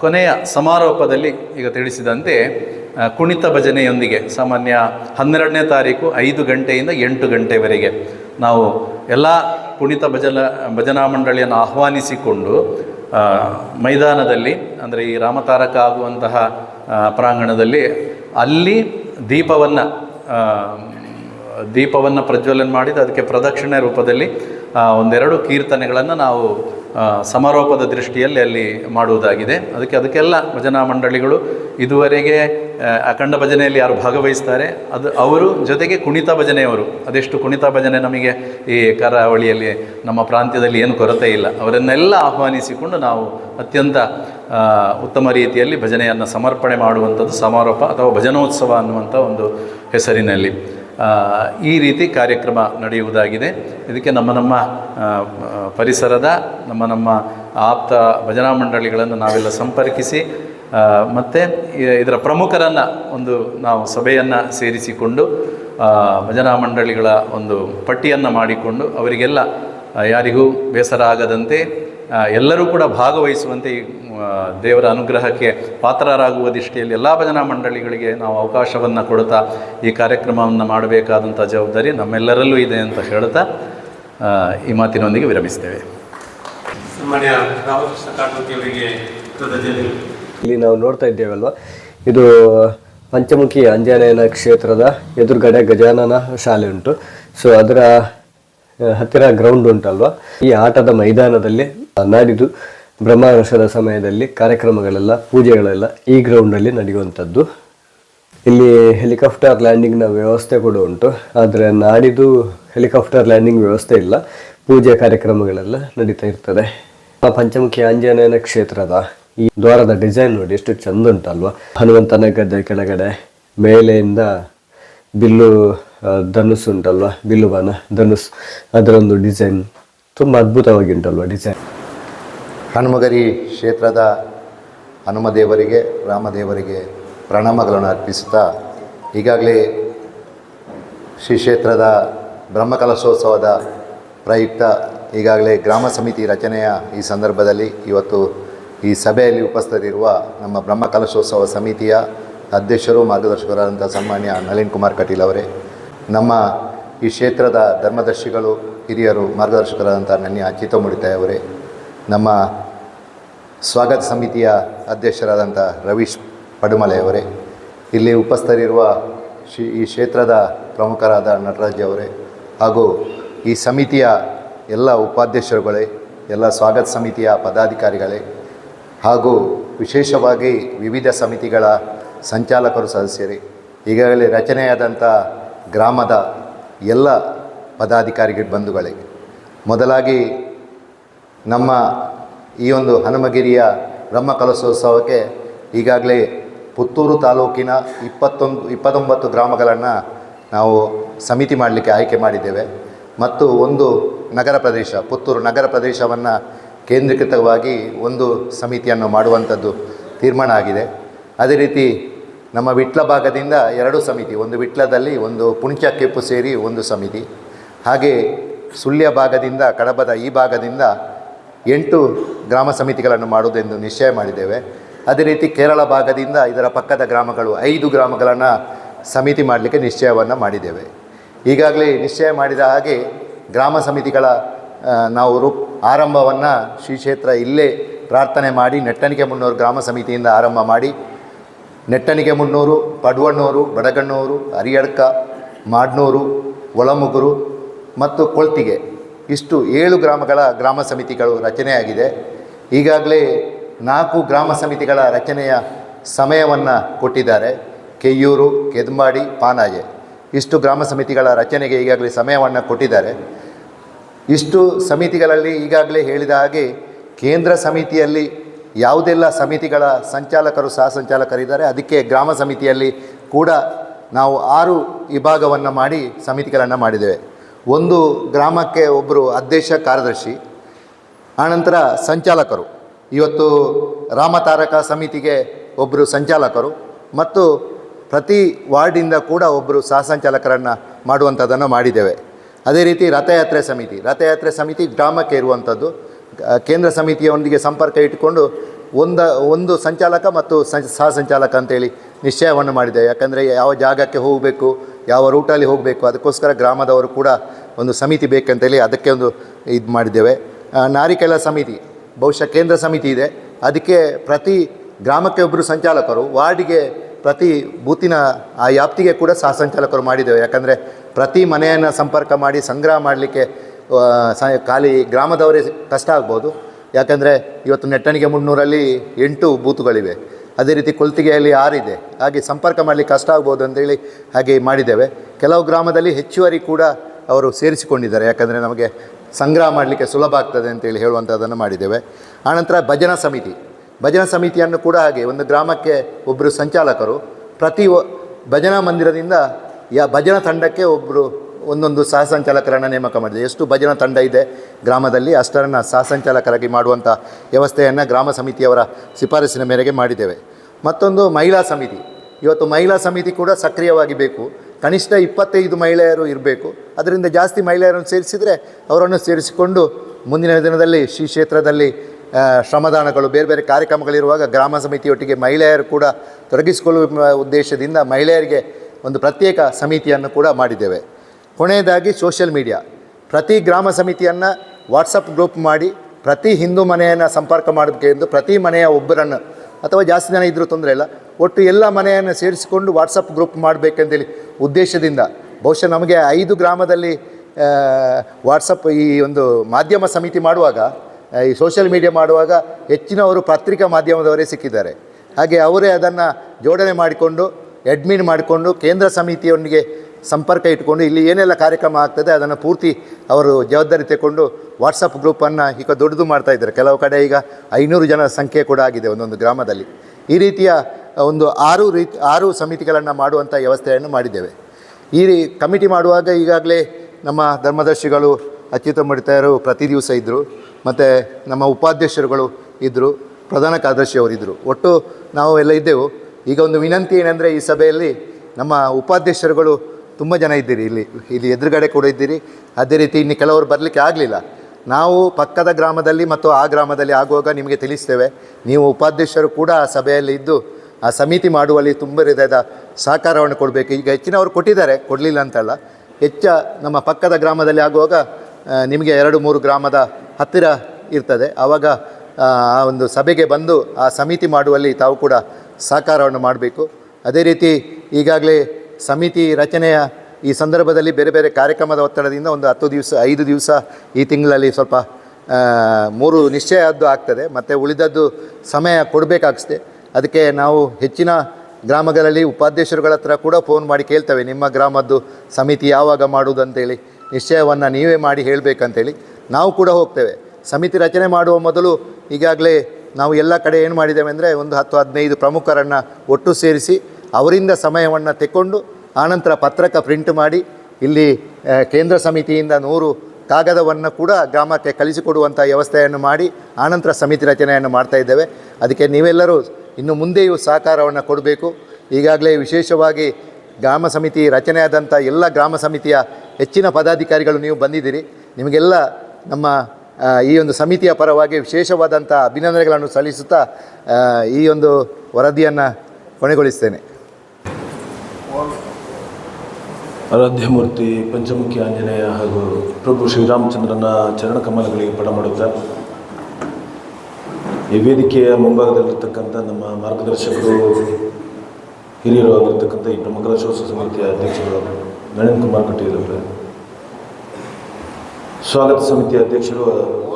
ಕೊನೆಯ ಸಮಾರೋಪದಲ್ಲಿ ಈಗ ತಿಳಿಸಿದಂತೆ ಕುಣಿತ ಭಜನೆಯೊಂದಿಗೆ ಸಾಮಾನ್ಯ ಹನ್ನೆರಡನೇ ತಾರೀಕು ಐದು ಗಂಟೆಯಿಂದ ಎಂಟು ಗಂಟೆವರೆಗೆ ನಾವು ಎಲ್ಲ ಕುಣಿತ ಭಜನ, ಭಜನಾ ಮಂಡಳಿಯನ್ನು ಆಹ್ವಾನಿಸಿಕೊಂಡು ಮೈದಾನದಲ್ಲಿ ಅಂದರೆ ಈ ರಾಮತಾರಕ ಆಗುವಂತಹ ಪ್ರಾಂಗಣದಲ್ಲಿ ಅಲ್ಲಿ ದೀಪವನ್ನು ದೀಪವನ್ನು ಪ್ರಜ್ವಲನೆ ಮಾಡಿದ, ಅದಕ್ಕೆ ಪ್ರದಕ್ಷಿಣೆ ರೂಪದಲ್ಲಿ ಒಂದೆರಡು ಕೀರ್ತನೆಗಳನ್ನು ನಾವು ಸಮಾರೋಪದ ದೃಷ್ಟಿಯಲ್ಲಿ ಅಲ್ಲಿ ಮಾಡುವುದಾಗಿದೆ. ಅದಕ್ಕೆ ಅದಕ್ಕೆಲ್ಲ ಭಜನಾ ಮಂಡಳಿಗಳು ಇದುವರೆಗೆ ಅಖಂಡ ಭಜನೆಯಲ್ಲಿ ಯಾರು ಭಾಗವಹಿಸ್ತಾರೆ, ಅದು ಅವರು ಜೊತೆಗೆ ಕುಣಿತ ಭಜನೆಯವರು. ಅದೆಷ್ಟು ಕುಣಿತ ಭಜನೆ ನಮಗೆ ಈ ಕರಾವಳಿಯಲ್ಲಿ, ನಮ್ಮ ಪ್ರಾಂತ್ಯದಲ್ಲಿ ಏನು ಕೊರತೆ ಇಲ್ಲ. ಅವರನ್ನೆಲ್ಲ ಆಹ್ವಾನಿಸಿಕೊಂಡು ನಾವು ಅತ್ಯಂತ ಉತ್ತಮ ರೀತಿಯಲ್ಲಿ ಭಜನೆಯನ್ನು ಸಮರ್ಪಣೆ ಮಾಡುವಂಥದ್ದು ಸಮಾರೋಪ ಅಥವಾ ಭಜನೋತ್ಸವ ಅನ್ನುವಂಥ ಒಂದು ಹೆಸರಿನಲ್ಲಿ. ಈ ರೀತಿ ಕಾರ್ಯಕ್ರಮ ನಡೆಯುವುದಾಗಿದೆ. ಇದಕ್ಕೆ ನಮ್ಮ ನಮ್ಮ ಪರಿಸರದ, ನಮ್ಮ ನಮ್ಮ ಆಪ್ತ ಭಜನಾ ಮಂಡಳಿಗಳನ್ನು ನಾವೆಲ್ಲ ಸಂಪರ್ಕಿಸಿ ಮತ್ತು ಇದರ ಪ್ರಮುಖರನ್ನು ಒಂದು ನಾವು ಸಭೆಯನ್ನು ಸೇರಿಸಿಕೊಂಡು ಭಜನಾ ಮಂಡಳಿಗಳ ಒಂದು ಪಟ್ಟಿಯನ್ನು ಮಾಡಿಕೊಂಡು, ಅವರಿಗೆಲ್ಲ ಯಾರಿಗೂ ಬೇಸರ ಆಗದಂತೆ ಎಲ್ಲರೂ ಕೂಡ ಭಾಗವಹಿಸುವಂತೆ ದೇವರ ಅನುಗ್ರಹಕ್ಕೆ ಪಾತ್ರರಾಗುವ ದೃಷ್ಟಿಯಲ್ಲಿ ಎಲ್ಲ ಭಜನಾ ಮಂಡಳಿಗಳಿಗೆ ನಾವು ಅವಕಾಶವನ್ನು ಕೊಡ್ತಾ ಈ ಕಾರ್ಯಕ್ರಮವನ್ನು ಮಾಡಬೇಕಾದಂಥ ಜವಾಬ್ದಾರಿ ನಮ್ಮೆಲ್ಲರಲ್ಲೂ ಇದೆ ಅಂತ ಹೇಳ್ತಾ ಈ ಮಾತಿನೊಂದಿಗೆ ವಿರಮಿಸ್ತೇವೆ. ಸನ್ಮಾನ್ಯ ಇಲ್ಲಿ ನಾವು ನೋಡ್ತಾ ಇದ್ದೇವಲ್ವ ಇದು ಪಂಚಮುಖಿ ಅಂಜನೇಯನ ಕ್ಷೇತ್ರದ ಎದುರುಗಡೆ ಗಜಾನನ ಶಾಲೆ ಉಂಟು. ಸೊ ಅದರ ಹತ್ತಿರ ಗ್ರೌಂಡ್ ಉಂಟಲ್ವ ಈ ಆಟದ ಮೈದಾನದಲ್ಲಿ ನಾಡಿದ್ದು ಬ್ರಹ್ಮವರ್ಷದ ಸಮಯದಲ್ಲಿ ಕಾರ್ಯಕ್ರಮಗಳೆಲ್ಲ, ಪೂಜೆಗಳೆಲ್ಲ ಈ ಗ್ರೌಂಡಲ್ಲಿ ನಡೆಯುವಂಥದ್ದು. ಇಲ್ಲಿ ಹೆಲಿಕಾಪ್ಟರ್ ಲ್ಯಾಂಡಿಂಗ್ನ ವ್ಯವಸ್ಥೆ ಕೂಡ ಉಂಟು. ಆದರೆ ನಾಡಿದ್ದು ಹೆಲಿಕಾಪ್ಟರ್ ಲ್ಯಾಂಡಿಂಗ್ ವ್ಯವಸ್ಥೆ ಇಲ್ಲ. ಪೂಜೆ ಕಾರ್ಯಕ್ರಮಗಳೆಲ್ಲ ನಡೀತಾ ಇರ್ತದೆ. ಪಂಚಮುಖಿ ಆಂಜನೇಯನ ಕ್ಷೇತ್ರದ ಈ ದ್ವಾರದ ಡಿಸೈನ್ ನೋಡಿ, ಎಷ್ಟು ಚಂದ ಉಂಟಲ್ವಾ. ಹನುಮಂತನ ಗದ್ದೆ ಕೆಳಗಡೆ, ಮೇಲೆಯಿಂದ ಬಿಲ್ಲು ಧನುಸ್ ಉಂಟಲ್ವಾ, ಬಿಲ್ಲು ಬನ ಧನುಸ್. ಅದರೊಂದು ಡಿಸೈನ್ ತುಂಬ ಅದ್ಭುತವಾಗಿ ಉಂಟಲ್ವಾ ಡಿಸೈನ್ ಹನುಮಗರಿ ಕ್ಷೇತ್ರದ ಹನುಮದೇವರಿಗೆ, ರಾಮದೇವರಿಗೆ ಪ್ರಣಾಮಗಳನ್ನು ಅರ್ಪಿಸುತ್ತಾ ಈಗಾಗಲೇ ಶ್ರೀ ಕ್ಷೇತ್ರದ ಬ್ರಹ್ಮಕಲಶೋತ್ಸವದ ಪ್ರಯುಕ್ತ ಈಗಾಗಲೇ ಗ್ರಾಮ ಸಮಿತಿ ರಚನೆಯ ಈ ಸಂದರ್ಭದಲ್ಲಿ ಇವತ್ತು ಈ ಸಭೆಯಲ್ಲಿ ಉಪಸ್ಥಿತರಿರುವ ನಮ್ಮ ಬ್ರಹ್ಮಕಲಶೋತ್ಸವ ಸಮಿತಿಯ ಅಧ್ಯಕ್ಷರು, ಮಾರ್ಗದರ್ಶಕರಾದಂಥ ಸನ್ಮಾನ್ಯ ನಳಿನ್ ಕುಮಾರ್ ಕಟೀಲ್ ಅವರೇ, ನಮ್ಮ ಈ ಕ್ಷೇತ್ರದ ಧರ್ಮದರ್ಶಿಗಳು, ಹಿರಿಯರು, ಮಾರ್ಗದರ್ಶಕರಾದಂಥ ನನ್ನ ಚಿತ್ತಮುಡಿತಾಯಿ ಅವರೇ ನಮ್ಮ ಸ್ವಾಗತ ಸಮಿತಿಯ ಅಧ್ಯಕ್ಷರಾದಂಥ ರವೀಶ್ ಪಡುಮಲೆ ಅವರೇ, ಇಲ್ಲಿ ಉಪಸ್ಥರಿರುವ ಶಿ ಈ ಕ್ಷೇತ್ರದ ಪ್ರಮುಖರಾದ ನಟರಾಜ್ ಅವರೇ ಹಾಗೂ ಈ ಸಮಿತಿಯ ಎಲ್ಲ ಉಪಾಧ್ಯಕ್ಷರುಗಳೇ, ಎಲ್ಲ ಸ್ವಾಗತ ಸಮಿತಿಯ ಪದಾಧಿಕಾರಿಗಳೇ ಹಾಗೂ ವಿಶೇಷವಾಗಿ ವಿವಿಧ ಸಮಿತಿಗಳ ಸಂಚಾಲಕರು ಸದಸ್ಯರೇ, ಈಗಾಗಲೇ ರಚನೆಯಾದಂಥ ಗ್ರಾಮದ ಎಲ್ಲ ಪದಾಧಿಕಾರಿಗಳ ಬಂಧುಗಳೇ, ಮೊದಲಾಗಿ ನಮ್ಮ ಈ ಒಂದು ಹನುಮಗಿರಿಯ ಬ್ರಹ್ಮಕಲಶೋತ್ಸವಕ್ಕೆ ಈಗಾಗಲೇ ಪುತ್ತೂರು ತಾಲೂಕಿನ ಇಪ್ಪತ್ತೊಂದು, ಇಪ್ಪತ್ತೊಂಬತ್ತು ಗ್ರಾಮಗಳನ್ನು ನಾವು ಸಮಿತಿ ಮಾಡಲಿಕ್ಕೆ ಆಯ್ಕೆ ಮಾಡಿದ್ದೇವೆ. ಮತ್ತು ಒಂದು ನಗರ ಪ್ರದೇಶ, ಪುತ್ತೂರು ನಗರ ಪ್ರದೇಶವನ್ನು ಕೇಂದ್ರೀಕೃತವಾಗಿ ಒಂದು ಸಮಿತಿಯನ್ನು ಮಾಡುವಂಥದ್ದು ತೀರ್ಮಾನ ಆಗಿದೆ. ಅದೇ ರೀತಿ ನಮ್ಮ ವಿಟ್ಲ ಭಾಗದಿಂದ ಎರಡು ಸಮಿತಿ, ಒಂದು ವಿಟ್ಲದಲ್ಲಿ ಒಂದು ಪುಣ್ಯ ಕೆಪ್ಪು ಸೇರಿ ಒಂದು ಸಮಿತಿ. ಹಾಗೆ ಸುಳ್ಯ ಭಾಗದಿಂದ, ಕಡಬದ ಈ ಭಾಗದಿಂದ ಎಂಟು ಗ್ರಾಮ ಸಮಿತಿಗಳನ್ನು ಮಾಡುವುದೆಂದು ನಿಶ್ಚಯ ಮಾಡಿದ್ದೇವೆ. ಅದೇ ರೀತಿ ಕೇರಳ ಭಾಗದಿಂದ ಇದರ ಪಕ್ಕದ ಗ್ರಾಮಗಳು ಐದು ಗ್ರಾಮಗಳನ್ನು ಸಮಿತಿ ಮಾಡಲಿಕ್ಕೆ ನಿಶ್ಚಯವನ್ನು ಮಾಡಿದ್ದೇವೆ. ಈಗಾಗಲೇ ನಿಶ್ಚಯ ಮಾಡಿದ ಹಾಗೆ ಗ್ರಾಮ ಸಮಿತಿಗಳ ನಾವು ರೂ, ಆರಂಭವನ್ನು ಶ್ರೀ ಕ್ಷೇತ್ರ ಇಲ್ಲೇ ಪ್ರಾರ್ಥನೆ ಮಾಡಿ ನೆಟ್ಟಣಿಕೆ ಮುನ್ನೂರು ಗ್ರಾಮ ಸಮಿತಿಯಿಂದ ಆರಂಭ ಮಾಡಿ ನೆಟ್ಟಣಿಗೆ ಮುನ್ನೂರು, ಪಡುವಣ್ಣೂರು, ಬಡಗಣ್ಣೂರು ಹರಿಯಡ್ಕ ಮಾಡ್ನೂರು, ಒಳಮುಗುರು ಮತ್ತು ಕೊಳ್ತಿಗೆ ಇಷ್ಟು ಏಳು ಗ್ರಾಮಗಳ ಗ್ರಾಮ ಸಮಿತಿಗಳು ರಚನೆಯಾಗಿದೆ. ಈಗಾಗಲೇ ನಾಲ್ಕು ಗ್ರಾಮ ಸಮಿತಿಗಳ ರಚನೆಯ ಸಮಯವನ್ನು ಕೊಟ್ಟಿದ್ದಾರೆ. ಕೆಯ್ಯೂರು, ಕೆದ್ಮಾಡಿ ಪಾನಾಜೆ ಇಷ್ಟು ಗ್ರಾಮ ಸಮಿತಿಗಳ ರಚನೆಗೆ ಈಗಾಗಲೇ ಸಮಯವನ್ನು ಕೊಟ್ಟಿದ್ದಾರೆ. ಇಷ್ಟು ಸಮಿತಿಗಳಲ್ಲಿ ಈಗಾಗಲೇ ಹೇಳಿದ ಹಾಗೆ ಕೇಂದ್ರ ಸಮಿತಿಯಲ್ಲಿ ಯಾವುದೆಲ್ಲ ಸಮಿತಿಗಳ ಸಂಚಾಲಕರು ಸಹ ಸಂಚಾಲಕರಿದ್ದಾರೆ ಅದಕ್ಕೆ ಗ್ರಾಮ ಸಮಿತಿಯಲ್ಲಿ ಕೂಡ ನಾವು ಆರು ವಿಭಾಗವನ್ನು ಮಾಡಿ ಸಮಿತಿಗಳನ್ನು ಮಾಡಿದ್ದೇವೆ. ಒಂದು ಗ್ರಾಮಕ್ಕೆ ಒಬ್ಬರು ಅಧ್ಯಕ್ಷ ಕಾರ್ಯದರ್ಶಿ ಆನಂತರ ಸಂಚಾಲಕರು. ಇವತ್ತು ರಾಮತಾರಕ ಸಮಿತಿಗೆ ಒಬ್ಬರು ಸಂಚಾಲಕರು ಮತ್ತು ಪ್ರತಿ ವಾರ್ಡಿಂದ ಕೂಡ ಒಬ್ಬರು ಸಹ ಸಂಚಾಲಕರನ್ನು ಮಾಡುವಂಥದ್ದನ್ನು ಮಾಡಿದ್ದೇವೆ. ಅದೇ ರೀತಿ ರಥಯಾತ್ರೆ ಸಮಿತಿ. ರಥಯಾತ್ರೆ ಸಮಿತಿ ಗ್ರಾಮಕ್ಕೆ ಇರುವಂಥದ್ದು. ಕೇಂದ್ರ ಸಮಿತಿಯೊಂದಿಗೆ ಸಂಪರ್ಕ ಇಟ್ಟುಕೊಂಡು ಒಂದ, ಒಂದು ಸಂಚಾಲಕ ಮತ್ತು ಸಹ ಸಂಚಾಲಕ ಅಂತೇಳಿ ನಿಶ್ಚಯವನ್ನು ಮಾಡಿದೆ. ಯಾಕಂದರೆ ಯಾವ ಜಾಗಕ್ಕೆ ಹೋಗಬೇಕು, ಯಾವ ರೂಟಲ್ಲಿ ಹೋಗಬೇಕು, ಅದಕ್ಕೋಸ್ಕರ ಗ್ರಾಮದವರು ಕೂಡ ಒಂದು ಸಮಿತಿ ಬೇಕಂತೇಳಿ ಅದಕ್ಕೆ ಒಂದು ಇದು ಮಾಡಿದ್ದೇವೆ. ನಾರಿಕೆಲ ಸಮಿತಿ, ಬಹುಶಃ ಕೇಂದ್ರ ಸಮಿತಿ ಇದೆ. ಅದಕ್ಕೆ ಪ್ರತಿ ಗ್ರಾಮಕ್ಕೆ ಒಬ್ಬರು ಸಂಚಾಲಕರು, ವಾರ್ಡಿಗೆ ಪ್ರತಿ ಬೂತಿನ ಆ ವ್ಯಾಪ್ತಿಗೆ ಕೂಡ ಸಹ ಸಂಚಾಲಕರು ಮಾಡಿದ್ದೇವೆ. ಯಾಕಂದರೆ ಪ್ರತಿ ಮನೆಯನ್ನು ಸಂಪರ್ಕ ಮಾಡಿ, ಸಂಗ್ರಹ ಮಾಡಲಿಕ್ಕೆ ಖಾಲಿ ಗ್ರಾಮದವರೇ ಕಷ್ಟ ಆಗ್ಬೋದು. ಯಾಕಂದರೆ ಇವತ್ತು ನೆಟ್ಟಣಿಗೆ ಮುನ್ನೂರಲ್ಲಿ ಎಂಟು ಬೂತುಗಳಿವೆ. ಅದೇ ರೀತಿ ಕೊಲ್ತಿಗೆಯಲ್ಲಿ ಆರಿದೆ. ಹಾಗೆ ಸಂಪರ್ಕ ಮಾಡಲಿಕ್ಕೆ ಕಷ್ಟ ಆಗ್ಬೋದು ಅಂತೇಳಿ ಹಾಗೆ ಮಾಡಿದ್ದೇವೆ. ಕೆಲವು ಗ್ರಾಮದಲ್ಲಿ ಹೆಚ್ಚುವರಿ ಕೂಡ ಅವರು ಸೇರಿಸಿಕೊಂಡಿದ್ದಾರೆ. ಯಾಕಂದರೆ ನಮಗೆ ಸಂಗ್ರಹ ಮಾಡಲಿಕ್ಕೆ ಸುಲಭ ಆಗ್ತದೆ ಅಂತೇಳಿ ಹೇಳುವಂಥದ್ದನ್ನು ಮಾಡಿದ್ದೇವೆ. ಆನಂತರ ಭಜನಾ ಸಮಿತಿ. ಭಜನಾ ಸಮಿತಿಯನ್ನು ಕೂಡ ಹಾಗೆ ಒಂದು ಗ್ರಾಮಕ್ಕೆ ಒಬ್ಬರು ಸಂಚಾಲಕರು. ಪ್ರತಿ ಭಜನಾ ಮಂದಿರದಿಂದ ಯಾ ಭಜನಾ ತಂಡಕ್ಕೆ ಒಬ್ಬರು ಒಂದೊಂದು ಸಹ ಸಂಚಾಲಕರನ್ನು ನೇಮಕ ಮಾಡಿದೆ. ಎಷ್ಟು ಭಜನಾ ತಂಡ ಇದೆ ಗ್ರಾಮದಲ್ಲಿ, ಅಷ್ಟರನ್ನು ಸಹ ಸಂಚಾಲಕರಾಗಿ ಮಾಡುವಂಥ ವ್ಯವಸ್ಥೆಯನ್ನು ಗ್ರಾಮ ಸಮಿತಿಯವರ ಶಿಫಾರಸಿನ ಮೇರೆಗೆ ಮಾಡಿದ್ದೇವೆ. ಮತ್ತೊಂದು ಮಹಿಳಾ ಸಮಿತಿ. ಇವತ್ತು ಮಹಿಳಾ ಸಮಿತಿ ಕೂಡ ಸಕ್ರಿಯವಾಗಿ ಬೇಕು. ಕನಿಷ್ಠ ಇಪ್ಪತ್ತೈದು ಮಹಿಳೆಯರು ಇರಬೇಕು. ಅದರಿಂದ ಜಾಸ್ತಿ ಮಹಿಳೆಯರನ್ನು ಸೇರಿಸಿದರೆ ಅವರನ್ನು ಸೇರಿಸಿಕೊಂಡು ಮುಂದಿನ ದಿನದಲ್ಲಿ ಶ್ರೀ ಕ್ಷೇತ್ರದಲ್ಲಿ ಶ್ರಮದಾನಗಳು, ಬೇರೆ ಬೇರೆ ಕಾರ್ಯಕ್ರಮಗಳಿರುವಾಗ ಗ್ರಾಮ ಸಮಿತಿಯೊಟ್ಟಿಗೆ ಮಹಿಳೆಯರು ಕೂಡ ತೊಡಗಿಸಿಕೊಳ್ಳುವ ಉದ್ದೇಶದಿಂದ ಮಹಿಳೆಯರಿಗೆ ಒಂದು ಪ್ರತ್ಯೇಕ ಸಮಿತಿಯನ್ನು ಕೂಡ ಮಾಡಿದ್ದೇವೆ. ಕೊನೆಯದಾಗಿ ಸೋಷಿಯಲ್ ಮೀಡಿಯಾ. ಪ್ರತಿ ಗ್ರಾಮ ಸಮಿತಿಯನ್ನು ವಾಟ್ಸಪ್ ಗ್ರೂಪ್ ಮಾಡಿ, ಪ್ರತಿ ಹಿಂದೂ ಮನೆಯನ್ನು ಸಂಪರ್ಕ ಮಾಡೋದಕ್ಕೆ ಎಂದು ಪ್ರತಿ ಮನೆಯ ಒಬ್ಬರನ್ನು, ಅಥವಾ ಜಾಸ್ತಿ ಜನ ಇದ್ದರೂ ತೊಂದರೆ ಇಲ್ಲ, ಒಟ್ಟು ಎಲ್ಲ ಮನೆಯನ್ನು ಸೇರಿಸಿಕೊಂಡು ವಾಟ್ಸಪ್ ಗ್ರೂಪ್ ಮಾಡಬೇಕೆಂದೇಳಿ ಉದ್ದೇಶದಿಂದ, ಬಹುಶಃ ನಮಗೆ ಐದು ಗ್ರಾಮದಲ್ಲಿ ವಾಟ್ಸಪ್ ಈ ಒಂದು ಮಾಧ್ಯಮ ಸಮಿತಿ ಮಾಡುವಾಗ, ಈ ಸೋಷಿಯಲ್ ಮೀಡಿಯಾ ಮಾಡುವಾಗ ಹೆಚ್ಚಿನವರು ಪತ್ರಿಕಾ ಮಾಧ್ಯಮದವರೇ ಸಿಕ್ಕಿದ್ದಾರೆ. ಹಾಗೆ ಅವರೇ ಅದನ್ನು ಜೋಡಣೆ ಮಾಡಿಕೊಂಡು ಅಡ್ಮಿನ್ ಮಾಡಿಕೊಂಡು, ಕೇಂದ್ರ ಸಮಿತಿಯೊಂದಿಗೆ ಸಂಪರ್ಕ ಇಟ್ಕೊಂಡು ಇಲ್ಲಿ ಏನೆಲ್ಲ ಕಾರ್ಯಕ್ರಮ ಆಗ್ತದೆ ಅದನ್ನು ಪೂರ್ತಿ ಅವರು ಜವಾಬ್ದಾರಿ ತಗೊಂಡು ವಾಟ್ಸಪ್ ಗ್ರೂಪನ್ನು ಈಗ ದೊಡ್ಡದು ಮಾಡ್ತಾ ಇದ್ದಾರೆ. ಕೆಲವು ಕಡೆ ಈಗ ಐನೂರು ಜನ ಸಂಖ್ಯೆ ಕೂಡ ಆಗಿದೆ ಒಂದೊಂದು ಗ್ರಾಮದಲ್ಲಿ. ಈ ರೀತಿಯ ಒಂದು ಆರು ರೀತಿ, ಆರು ಸಮಿತಿಗಳನ್ನು ಮಾಡುವಂಥ ವ್ಯವಸ್ಥೆಯನ್ನು ಮಾಡಿದ್ದೇವೆ. ಈ ರೀ, ಕಮಿಟಿ ಮಾಡುವಾಗ ಈಗಾಗಲೇ ನಮ್ಮ ಧರ್ಮದರ್ಶಿಗಳು ಅಚ್ಯುತ ಮುಡಿತಾಯರು ಪ್ರತಿ ದಿವಸ ಇದ್ದರು ಮತ್ತು ನಮ್ಮ ಉಪಾಧ್ಯಕ್ಷರುಗಳು ಇದ್ದರು ಪ್ರಧಾನ ಕಾರ್ಯದರ್ಶಿ ಒಟ್ಟು ನಾವು ಎಲ್ಲ ಇದ್ದೆವು. ಈಗ ಒಂದು ವಿನಂತಿ ಏನಂದರೆ ಈ ಸಭೆಯಲ್ಲಿ ನಮ್ಮ ಉಪಾಧ್ಯಕ್ಷರುಗಳು ತುಂಬ ಜನ ಇದ್ದೀರಿ ಇಲ್ಲಿ. ಇಲ್ಲಿ ಎದುರುಗಡೆ ಕೂಡ ಇದ್ದೀರಿ. ಅದೇ ರೀತಿ ಇನ್ನು ಕೆಲವರು ಬರಲಿಕ್ಕೆ ಆಗಲಿಲ್ಲ. ನಾವು ಪಕ್ಕದ ಗ್ರಾಮದಲ್ಲಿ ಮತ್ತು ಆ ಗ್ರಾಮದಲ್ಲಿ ಆಗುವಾಗ ನಿಮಗೆ ತಿಳಿಸ್ತೇವೆ. ನೀವು ಉಪಾಧ್ಯಕ್ಷರು ಕೂಡ ಆ ಸಭೆಯಲ್ಲಿ ಇದ್ದು ಆ ಸಮಿತಿ ಮಾಡುವಲ್ಲಿ ತುಂಬ ಹೃದಯದ ಸಹಕಾರವನ್ನು ಕೊಡಬೇಕು. ಈಗ ಹೆಚ್ಚಿನವರು ಕೊಟ್ಟಿದ್ದಾರೆ. ಕೊಡಲಿಲ್ಲ ಅಂತಲ್ಲ. ಹೆಚ್ಚ ನಮ್ಮ ಪಕ್ಕದ ಗ್ರಾಮದಲ್ಲಿ ಆಗುವಾಗ ನಿಮಗೆ ಎರಡು ಮೂರು ಗ್ರಾಮದ ಹತ್ತಿರ ಇರ್ತದೆ. ಆವಾಗ ಆ ಒಂದು ಸಭೆಗೆ ಬಂದು ಆ ಸಮಿತಿ ಮಾಡುವಲ್ಲಿ ತಾವು ಕೂಡ ಸಹಕಾರವನ್ನು ಮಾಡಬೇಕು. ಅದೇ ರೀತಿ ಈಗಾಗಲೇ ಸಮಿತಿ ರಚನೆಯ ಈ ಸಂದರ್ಭದಲ್ಲಿ ಬೇರೆ ಬೇರೆ ಕಾರ್ಯಕ್ರಮದ ಒತ್ತಡದಿಂದ ಒಂದು ಹತ್ತು ದಿವಸ, ಐದು ದಿವಸ ಈ ತಿಂಗಳಲ್ಲಿ ಸ್ವಲ್ಪ ಮೂರು ನಿಶ್ಚಯದ್ದು ಆಗ್ತದೆ. ಮತ್ತು ಉಳಿದದ್ದು ಸಮಯ ಕೊಡಬೇಕಾಗ್ತದೆ. ಅದಕ್ಕೆ ನಾವು ಹೆಚ್ಚಿನ ಗ್ರಾಮಗಳಲ್ಲಿ ಉಪಾಧ್ಯಕ್ಷರುಗಳ ಹತ್ರ ಕೂಡ ಫೋನ್ ಮಾಡಿ ಕೇಳ್ತೇವೆ. ನಿಮ್ಮ ಗ್ರಾಮದ್ದು ಸಮಿತಿ ಯಾವಾಗ ಮಾಡುವುದು ಅಂತೇಳಿ ನಿಶ್ಚಯವನ್ನು ನೀವೇ ಮಾಡಿ ಹೇಳಬೇಕಂತೇಳಿ. ನಾವು ಕೂಡ ಹೋಗ್ತೇವೆ. ಸಮಿತಿ ರಚನೆ ಮಾಡುವ ಮೊದಲು ಈಗಾಗಲೇ ನಾವು ಎಲ್ಲ ಕಡೆ ಏನು ಮಾಡಿದ್ದೇವೆ ಅಂದರೆ ಒಂದು ಹತ್ತು ಹದಿನೈದು ಪ್ರಮುಖರನ್ನು ಒಟ್ಟು ಸೇರಿಸಿ ಅವರಿಂದ ಸಮಯವನ್ನು ತೆಕ್ಕೊಂಡು ಆನಂತರ ಪತ್ರಕ ಪ್ರಿಂಟ್ ಮಾಡಿ ಇಲ್ಲಿ ಕೇಂದ್ರ ಸಮಿತಿಯಿಂದ ನೂರು ಕಾಗದವನ್ನು ಕೂಡ ಗ್ರಾಮಕ್ಕೆ ಕಳಿಸಿಕೊಡುವಂಥ ವ್ಯವಸ್ಥೆಯನ್ನು ಮಾಡಿ ಆನಂತರ ಸಮಿತಿ ರಚನೆಯನ್ನು ಮಾಡ್ತಾ ಇದ್ದೇವೆ. ಅದಕ್ಕೆ ನೀವೆಲ್ಲರೂ ಇನ್ನು ಮುಂದೆಯೂ ಸಹಕಾರವನ್ನು ಕೊಡಬೇಕು. ಈಗಾಗಲೇ ವಿಶೇಷವಾಗಿ ಗ್ರಾಮ ಸಮಿತಿ ರಚನೆಯಾದಂಥ ಎಲ್ಲ ಗ್ರಾಮ ಸಮಿತಿಯ ಹೆಚ್ಚಿನ ಪದಾಧಿಕಾರಿಗಳು ನೀವು ಬಂದಿದ್ದೀರಿ. ನಿಮಗೆಲ್ಲ ನಮ್ಮ ಈ ಒಂದು ಸಮಿತಿಯ ಪರವಾಗಿ ವಿಶೇಷವಾದಂಥ ಅಭಿನಂದನೆಗಳನ್ನು ಸಲ್ಲಿಸುತ್ತಾ ಈ ಒಂದು ವರದಿಯನ್ನು ಕೊನೆಗೊಳಿಸ್ತೇನೆ. ಆರಾಧ್ಯ ಪಂಚಮುಖಿ ಆಂಜನೇಯ ಹಾಗೂ ಪ್ರಭು ಶ್ರೀರಾಮಚಂದ್ರನ ಚರಣ ಕಮಲಗಳಿಗೆ ಪಡ ಮಾಡುತ್ತಾ, ಈ ವೇದಿಕೆಯ ಮುಂಭಾಗದಲ್ಲಿರ್ತಕ್ಕಂಥ ನಮ್ಮ ಮಾರ್ಗದರ್ಶಕರು, ಹಿರಿಯರು ಆಗಿರ್ತಕ್ಕಂಥ ಈ ಶೋಸ ಸಮಿತಿಯ ಅಧ್ಯಕ್ಷರು ನಳಿನ್ ಕುಮಾರ್ ಕಟೀಲ್ ಅವರ ಸ್ವಾಗತ ಸಮಿತಿಯ ಅಧ್ಯಕ್ಷರು,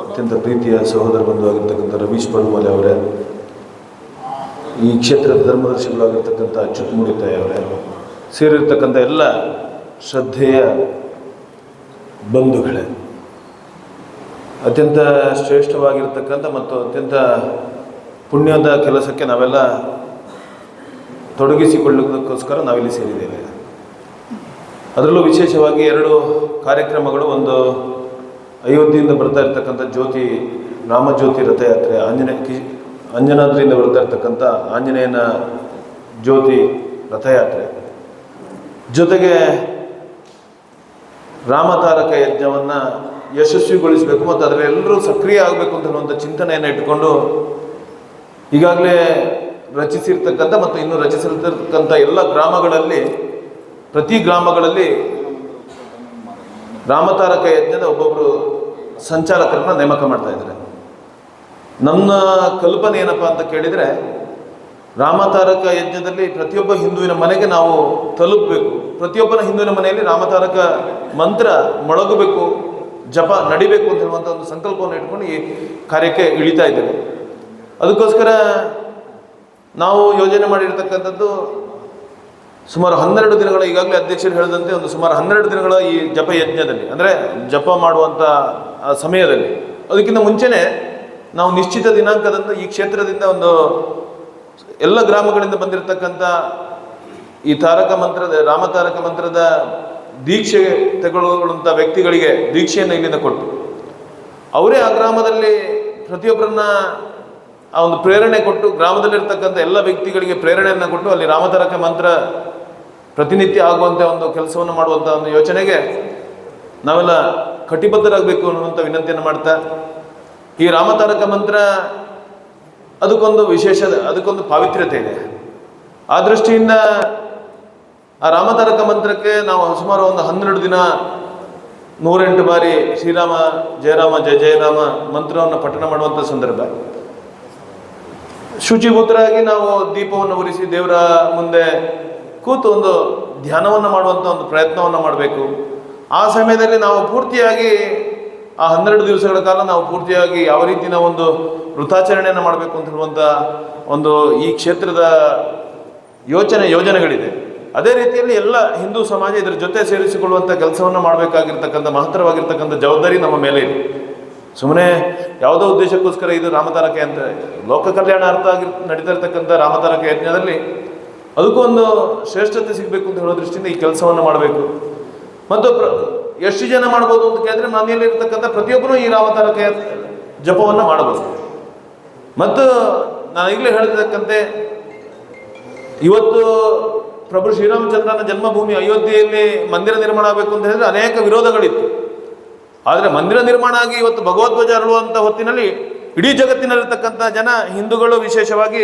ಅತ್ಯಂತ ಪ್ರೀತಿಯ ಸಹೋದರ ಬಂಧು ಆಗಿರ್ತಕ್ಕಂಥ ರವೀಶ್ ಪಡುಮಲೆ ಅವರೇ, ಈ ಕ್ಷೇತ್ರದ ಧರ್ಮದರ್ಶಿಗಳಾಗಿರ್ತಕ್ಕಂಥ ಅಚ್ಯುತ್ ಮೂಡಿತಾಯಿ ಅವರೇ. ಸೇರಿರ್ತಕ್ಕಂಥ ಎಲ್ಲ ಶ್ರದ್ಧೆಯ ಬಂಧುಗಳೇ. ಅತ್ಯಂತ ಶ್ರೇಷ್ಠವಾಗಿರ್ತಕ್ಕಂಥ ಮತ್ತು ಅತ್ಯಂತ ಪುಣ್ಯದ ಕೆಲಸಕ್ಕೆ ನಾವೆಲ್ಲ ತೊಡಗಿಸಿಕೊಳ್ಳೋದಕ್ಕೋಸ್ಕರ ನಾವಿಲ್ಲಿ ಸೇರಿದ್ದೇವೆ. ಅದರಲ್ಲೂ ವಿಶೇಷವಾಗಿ ಎರಡು ಕಾರ್ಯಕ್ರಮಗಳು, ಒಂದು ಅಯೋಧ್ಯೆಯಿಂದ ಬರ್ತಾ ಇರ್ತಕ್ಕಂಥ ಜ್ಯೋತಿ, ರಾಮಜ್ಯೋತಿ ರಥಯಾತ್ರೆ ಆಂಜನೇಯ ಕಿ ಅಂಜನಾದ್ರಿಯಿಂದ ಬರ್ತಾ ಇರ್ತಕ್ಕಂಥ ಆಂಜನೇಯನ ಜ್ಯೋತಿ ರಥಯಾತ್ರೆ. ಜೊತೆಗೆ ರಾಮತಾರಕ ಯಜ್ಞವನ್ನು ಯಶಸ್ವಿಗೊಳಿಸಬೇಕು ಮತ್ತು ಅದರಲ್ಲಿ ಎಲ್ಲರೂ ಸಕ್ರಿಯ ಆಗಬೇಕು ಅಂತ ಚಿಂತನೆಯನ್ನು ಇಟ್ಟುಕೊಂಡು ಈಗಾಗಲೇ ರಚಿಸಿರ್ತಕ್ಕಂಥ ಮತ್ತು ಇನ್ನು ರಚಿಸಿರ್ತಕ್ಕಂಥ ಎಲ್ಲ ಗ್ರಾಮಗಳಲ್ಲಿ, ಪ್ರತಿ ಗ್ರಾಮಗಳಲ್ಲಿ ರಾಮತಾರಕ ಯಜ್ಞದ ಒಬ್ಬೊಬ್ಬರು ಸಂಚಾಲಕರನ್ನ ನೇಮಕ ಮಾಡ್ತಾ ಇದ್ದಾರೆ. ನನ್ನ ಕಲ್ಪನೆ ಏನಪ್ಪ ಅಂತ ಕೇಳಿದರೆ ರಾಮತಾರಕ ಯಜ್ಞದಲ್ಲಿ ಪ್ರತಿಯೊಬ್ಬ ಹಿಂದುವಿನ ಮನೆಗೆ ನಾವು ತಲುಪಬೇಕು. ಪ್ರತಿಯೊಬ್ಬನ ಹಿಂದುವಿನ ಮನೆಯಲ್ಲಿ ರಾಮತಾರಕ ಮಂತ್ರ ಮೊಳಗಬೇಕು, ಜಪ ನಡಿಬೇಕು ಅಂತ ಹೇಳುವಂಥ ಒಂದು ಸಂಕಲ್ಪವನ್ನು ಇಟ್ಕೊಂಡು ಈ ಕಾರ್ಯಕ್ಕೆ ಇಳಿತಾ ಇದ್ದೇವೆ. ಅದಕ್ಕೋಸ್ಕರ ನಾವು ಯೋಜನೆ ಮಾಡಿರ್ತಕ್ಕಂಥದ್ದು ಸುಮಾರು ಹನ್ನೆರಡು ದಿನಗಳ, ಈಗಾಗಲೇ ಅಧ್ಯಕ್ಷರು ಹೇಳಿದಂತೆ ಒಂದು ಸುಮಾರು ಹನ್ನೆರಡು ದಿನಗಳ ಈ ಜಪ ಯಜ್ಞದಲ್ಲಿ, ಅಂದರೆ ಜಪ ಮಾಡುವಂಥ ಸಮಯದಲ್ಲಿ. ಅದಕ್ಕಿಂತ ಮುಂಚೆನೇ ನಾವು ನಿಶ್ಚಿತ ದಿನಾಂಕದಂದು ಈ ಕ್ಷೇತ್ರದಿಂದ ಒಂದು ಎಲ್ಲ ಗ್ರಾಮಗಳಿಂದ ಬಂದಿರತಕ್ಕಂಥ ಈ ತಾರಕ ಮಂತ್ರದ, ರಾಮತಾರಕ ಮಂತ್ರದ ದೀಕ್ಷೆ ತಗೊಳ್ಳುವಂಥ ವ್ಯಕ್ತಿಗಳಿಗೆ ದೀಕ್ಷೆಯನ್ನು ಇಲ್ಲಿಂದ ಕೊಟ್ಟು ಅವರೇ ಆ ಗ್ರಾಮದಲ್ಲಿ ಪ್ರತಿಯೊಬ್ಬರನ್ನ ಆ ಒಂದು ಪ್ರೇರಣೆ ಕೊಟ್ಟು ಗ್ರಾಮದಲ್ಲಿರ್ತಕ್ಕಂಥ ಎಲ್ಲ ವ್ಯಕ್ತಿಗಳಿಗೆ ಪ್ರೇರಣೆಯನ್ನು ಕೊಟ್ಟು ಅಲ್ಲಿ ರಾಮತಾರಕ ಮಂತ್ರ ಪ್ರತಿನಿತ್ಯ ಆಗುವಂಥ ಒಂದು ಕೆಲಸವನ್ನು ಮಾಡುವಂಥ ಒಂದು ಯೋಚನೆಗೆ ನಾವೆಲ್ಲ ಕಟಿಬದ್ಧರಾಗಬೇಕು ಅನ್ನುವಂಥ ವಿನಂತಿಯನ್ನು ಮಾಡ್ತಾ, ಈ ರಾಮತಾರಕ ಮಂತ್ರ ಅದಕ್ಕೊಂದು ವಿಶೇಷ, ಅದಕ್ಕೊಂದು ಪಾವಿತ್ರ್ಯತೆ ಇದೆ. ಆ ದೃಷ್ಟಿಯಿಂದ ಆ ರಾಮತಾರಕ ಮಂತ್ರಕ್ಕೆ ನಾವು ಸುಮಾರು ಒಂದು ಹನ್ನೆರಡು ದಿನ ನೂರೆಂಟು ಬಾರಿ ಶ್ರೀರಾಮ, ಜಯರಾಮ, ಜಯ ಜಯರಾಮ ಮಂತ್ರವನ್ನು ಪಠಣ ಮಾಡುವಂಥ ಸಂದರ್ಭ. ಶುಚಿಭೂತರಾಗಿ ನಾವು ದೀಪವನ್ನು ಉರಿಸಿ ದೇವರ ಮುಂದೆ ಕೂತು ಒಂದು ಧ್ಯಾನವನ್ನು ಮಾಡುವಂಥ ಒಂದು ಪ್ರಯತ್ನವನ್ನು ಮಾಡಬೇಕು. ಆ ಸಮಯದಲ್ಲಿ ನಾವು ಪೂರ್ತಿಯಾಗಿ ಆ ಹನ್ನೆರಡು ದಿವಸಗಳ ಕಾಲ ನಾವು ಪೂರ್ತಿಯಾಗಿ ಯಾವ ರೀತಿ ಒಂದು ವೃತಾಚರಣೆಯನ್ನು ಮಾಡಬೇಕು ಅಂತ ಹೇಳುವಂಥ ಒಂದು ಈ ಕ್ಷೇತ್ರದ ಯೋಚನೆ, ಯೋಜನೆಗಳಿದೆ. ಅದೇ ರೀತಿಯಲ್ಲಿ ಎಲ್ಲ ಹಿಂದೂ ಸಮಾಜ ಇದರ ಜೊತೆ ಸೇರಿಸಿಕೊಳ್ಳುವಂಥ ಕೆಲಸವನ್ನು ಮಾಡಬೇಕಾಗಿರ್ತಕ್ಕಂಥ, ಮಹತ್ತರವಾಗಿರ್ತಕ್ಕಂಥ ಜವಾಬ್ದಾರಿ ನಮ್ಮ ಮೇಲೆ ಇದೆ. ಸುಮ್ಮನೆ ಯಾವುದೋ ಉದ್ದೇಶಕ್ಕೋಸ್ಕರ ಇದು ರಾಮತಾರಕೆ ಅಂತ, ಲೋಕ ಕಲ್ಯಾಣಾರ್ಥ ಆಗಿ ನಡೀತಾ ಇರ್ತಕ್ಕಂಥ ರಾಮತಾರಕ ಯಜ್ಞದಲ್ಲಿ ಅದಕ್ಕೂ ಒಂದು ಶ್ರೇಷ್ಠತೆ ಸಿಗಬೇಕು ಅಂತ ಹೇಳೋ ದೃಷ್ಟಿಯಿಂದ ಈ ಕೆಲಸವನ್ನು ಮಾಡಬೇಕು. ಮತ್ತು ಎಷ್ಟು ಜನ ಮಾಡ್ಬೋದು ಅಂತ ಕೇಳಿದ್ರೆ ಮನೆಯಲ್ಲಿ ಇರ್ತಕ್ಕಂಥ ಪ್ರತಿಯೊಬ್ಬರೂ ಈ ರಾಮತಾರಕ ಜಪವನ್ನು ಮಾಡಬಹುದು. ಮತ್ತು ನಾನು ಈಗಲೇ ಹೇಳಿದಕ್ಕಂತೆ ಇವತ್ತು ಪ್ರಭು ಶ್ರೀರಾಮಚಂದ್ರನ ಜನ್ಮಭೂಮಿ ಅಯೋಧ್ಯೆಯಲ್ಲಿ ಮಂದಿರ ನಿರ್ಮಾಣ ಆಗಬೇಕು ಅಂತ ಹೇಳಿದ್ರೆ ಅನೇಕ ವಿರೋಧಗಳಿತ್ತು. ಆದರೆ ಮಂದಿರ ನಿರ್ಮಾಣ ಆಗಿ ಇವತ್ತು ಭಗವದ್ವಜ ಅರಳುವಂಥ ಹೊತ್ತಿನಲ್ಲಿ ಇಡೀ ಜಗತ್ತಿನಲ್ಲಿರ್ತಕ್ಕಂಥ ಜನ ಹಿಂದೂಗಳು ವಿಶೇಷವಾಗಿ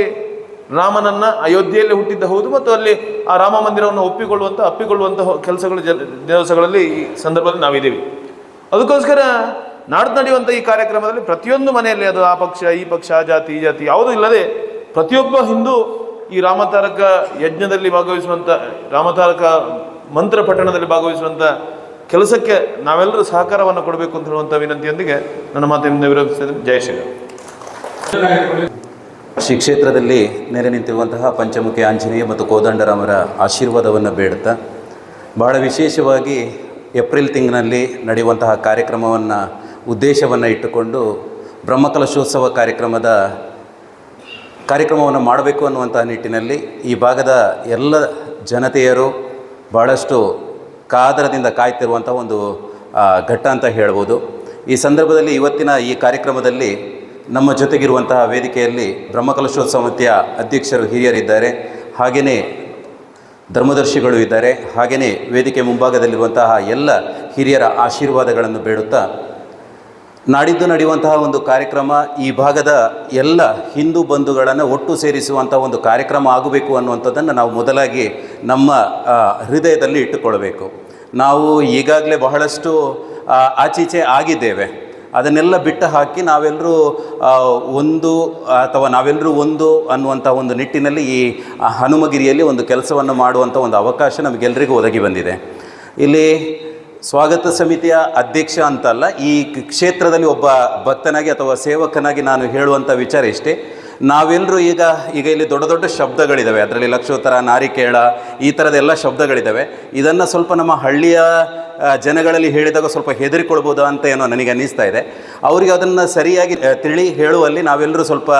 ರಾಮನನ್ನ ಅಯೋಧ್ಯೆಯಲ್ಲಿ ಹುಟ್ಟಿದ್ದ ಹೌದು ಮತ್ತು ಅಲ್ಲಿ ಆ ರಾಮ ಮಂದಿರವನ್ನು ಒಪ್ಪಿಕೊಳ್ಳುವಂಥ ಅಪ್ಪಿಕೊಳ್ಳುವಂಥ ಕೆಲಸಗಳು ಜ ದಿವಸಗಳಲ್ಲಿ ಈ ಸಂದರ್ಭದಲ್ಲಿ ನಾವಿದ್ದೀವಿ. ಅದಕ್ಕೋಸ್ಕರ ನಾಡು ನಡೆಯುವಂಥ ಈ ಕಾರ್ಯಕ್ರಮದಲ್ಲಿ ಪ್ರತಿಯೊಂದು ಮನೆಯಲ್ಲಿ ಅದು ಆ ಪಕ್ಷ, ಈ ಪಕ್ಷ ಜಾತಿ, ಈ ಜಾತಿ, ಯಾವುದೂ ಇಲ್ಲದೆ ಪ್ರತಿಯೊಬ್ಬ ಹಿಂದೂ ಈ ರಾಮತಾರಕ ಯಜ್ಞದಲ್ಲಿ ಭಾಗವಹಿಸುವಂಥ ರಾಮತಾರಕ ಮಂತ್ರ ಪಠಣದಲ್ಲಿ ಭಾಗವಹಿಸುವಂಥ ಕೆಲಸಕ್ಕೆ ನಾವೆಲ್ಲರೂ ಸಹಕಾರವನ್ನು ಕೊಡಬೇಕು ಅಂತ ಹೇಳುವಂತ ವಿನಂತಿಯೊಂದಿಗೆ ನನ್ನ ಮಾತಿನಿಂದ ವಿರೋಧಿಸಿದ. ಜಯ ಶ್ರೀ ಕ್ಷೇತ್ರದಲ್ಲಿ ನೆರೆ ನಿಂತಿರುವಂತಹ ಪಂಚಮುಖಿ ಆಂಜನೇಯ ಮತ್ತು ಕೋದಂಡರಾಮರ ಆಶೀರ್ವಾದವನ್ನು ಬೇಡುತ್ತಾ ಬಹಳ ವಿಶೇಷವಾಗಿ ಏಪ್ರಿಲ್ ತಿಂಗಳಲ್ಲಿ ನಡೆಯುವಂತಹ ಕಾರ್ಯಕ್ರಮವನ್ನು ಉದ್ದೇಶವನ್ನು ಇಟ್ಟುಕೊಂಡು ಬ್ರಹ್ಮಕಲಶೋತ್ಸವ ಕಾರ್ಯಕ್ರಮದ ಕಾರ್ಯಕ್ರಮವನ್ನು ಮಾಡಬೇಕು ಅನ್ನುವಂತಹ ನಿಟ್ಟಿನಲ್ಲಿ ಈ ಭಾಗದ ಎಲ್ಲ ಜನತೆಯರು ಭಾಳಷ್ಟು ಕಾದರದಿಂದ ಕಾಯ್ತಿರುವಂಥ ಒಂದು ಘಟ್ಟ ಅಂತ ಹೇಳ್ಬೋದು. ಈ ಸಂದರ್ಭದಲ್ಲಿ ಇವತ್ತಿನ ಈ ಕಾರ್ಯಕ್ರಮದಲ್ಲಿ ನಮ್ಮ ಜೊತೆಗಿರುವಂತಹ ವೇದಿಕೆಯಲ್ಲಿ ಬ್ರಹ್ಮಕಲಶೋತ್ಸವ ಸಮಿತಿಯ ಅಧ್ಯಕ್ಷರು ಹಿರಿಯರಿದ್ದಾರೆ. ಹಾಗೆಯೇ ಧರ್ಮದರ್ಶಿಗಳು ಇದ್ದಾರೆ. ಹಾಗೆಯೇ ವೇದಿಕೆ ಮುಂಭಾಗದಲ್ಲಿರುವಂತಹ ಎಲ್ಲ ಹಿರಿಯರ ಆಶೀರ್ವಾದಗಳನ್ನು ಬೇಡುತ್ತಾ ನಾಡಿದ್ದು ನಡೆಯುವಂತಹ ಒಂದು ಕಾರ್ಯಕ್ರಮ ಈ ಭಾಗದ ಎಲ್ಲ ಹಿಂದೂ ಬಂಧುಗಳನ್ನು ಒಟ್ಟು ಸೇರಿಸುವಂಥ ಒಂದು ಕಾರ್ಯಕ್ರಮ ಆಗಬೇಕು ಅನ್ನುವಂಥದ್ದನ್ನು ನಾವು ಮೊದಲಾಗಿ ನಮ್ಮ ಹೃದಯದಲ್ಲಿ ಇಟ್ಟುಕೊಳ್ಬೇಕು ನಾವು ಈಗಾಗಲೇ ಬಹಳಷ್ಟು ಆಚೀಚೆ ಆಗಿದ್ದೇವೆ. ಅದನ್ನೆಲ್ಲ ಬಿಟ್ಟು ಹಾಕಿ ನಾವೆಲ್ಲರೂ ಒಂದು, ಅಥವಾ ನಾವೆಲ್ಲರೂ ಒಂದು ಅನ್ನುವಂಥ ಒಂದು ನಿಟ್ಟಿನಲ್ಲಿ ಈ ಹನುಮಗಿರಿಯಲ್ಲಿ ಒಂದು ಕೆಲಸವನ್ನು ಮಾಡುವಂಥ ಒಂದು ಅವಕಾಶ ನಮಗೆಲ್ಲರಿಗೂ ಒದಗಿ ಬಂದಿದೆ. ಇಲ್ಲಿ ಸ್ವಾಗತ ಸಮಿತಿಯ ಅಧ್ಯಕ್ಷ ಅಂತಲ್ಲ, ಈ ಕ್- ಕ್ಷೇತ್ರದಲ್ಲಿ ಒಬ್ಬ ಭಕ್ತನಾಗಿ ಅಥವಾ ಸೇವಕನಾಗಿ ನಾನು ಹೇಳುವಂಥ ವಿಚಾರ ಇಷ್ಟೇ. ನಾವೆಲ್ಲರೂ ಈಗ ಈಗ ಇಲ್ಲಿ ದೊಡ್ಡ ದೊಡ್ಡ ಶಬ್ದಗಳಿದ್ದಾವೆ ಅದರಲ್ಲಿ ಲಕ್ಷೋತ್ತರ, ನಾರಿಕೇಳ, ಈ ಥರದೆಲ್ಲ ಶಬ್ದಗಳಿದ್ದಾವೆ ಇದನ್ನು ಸ್ವಲ್ಪ ನಮ್ಮ ಹಳ್ಳಿಯ ಜನಗಳಲ್ಲಿ ಹೇಳಿದಾಗ ಸ್ವಲ್ಪ ಹೆದರಿಕೊಳ್ಬೋದು ಅಂತ ಏನೋ ನನಗೆ ಅನ್ನಿಸ್ತಾ ಇದೆ. ಅವರಿಗೆ ಅದನ್ನು ಸರಿಯಾಗಿ ತಿಳಿ ಹೇಳುವಲ್ಲಿ ನಾವೆಲ್ಲರೂ ಸ್ವಲ್ಪ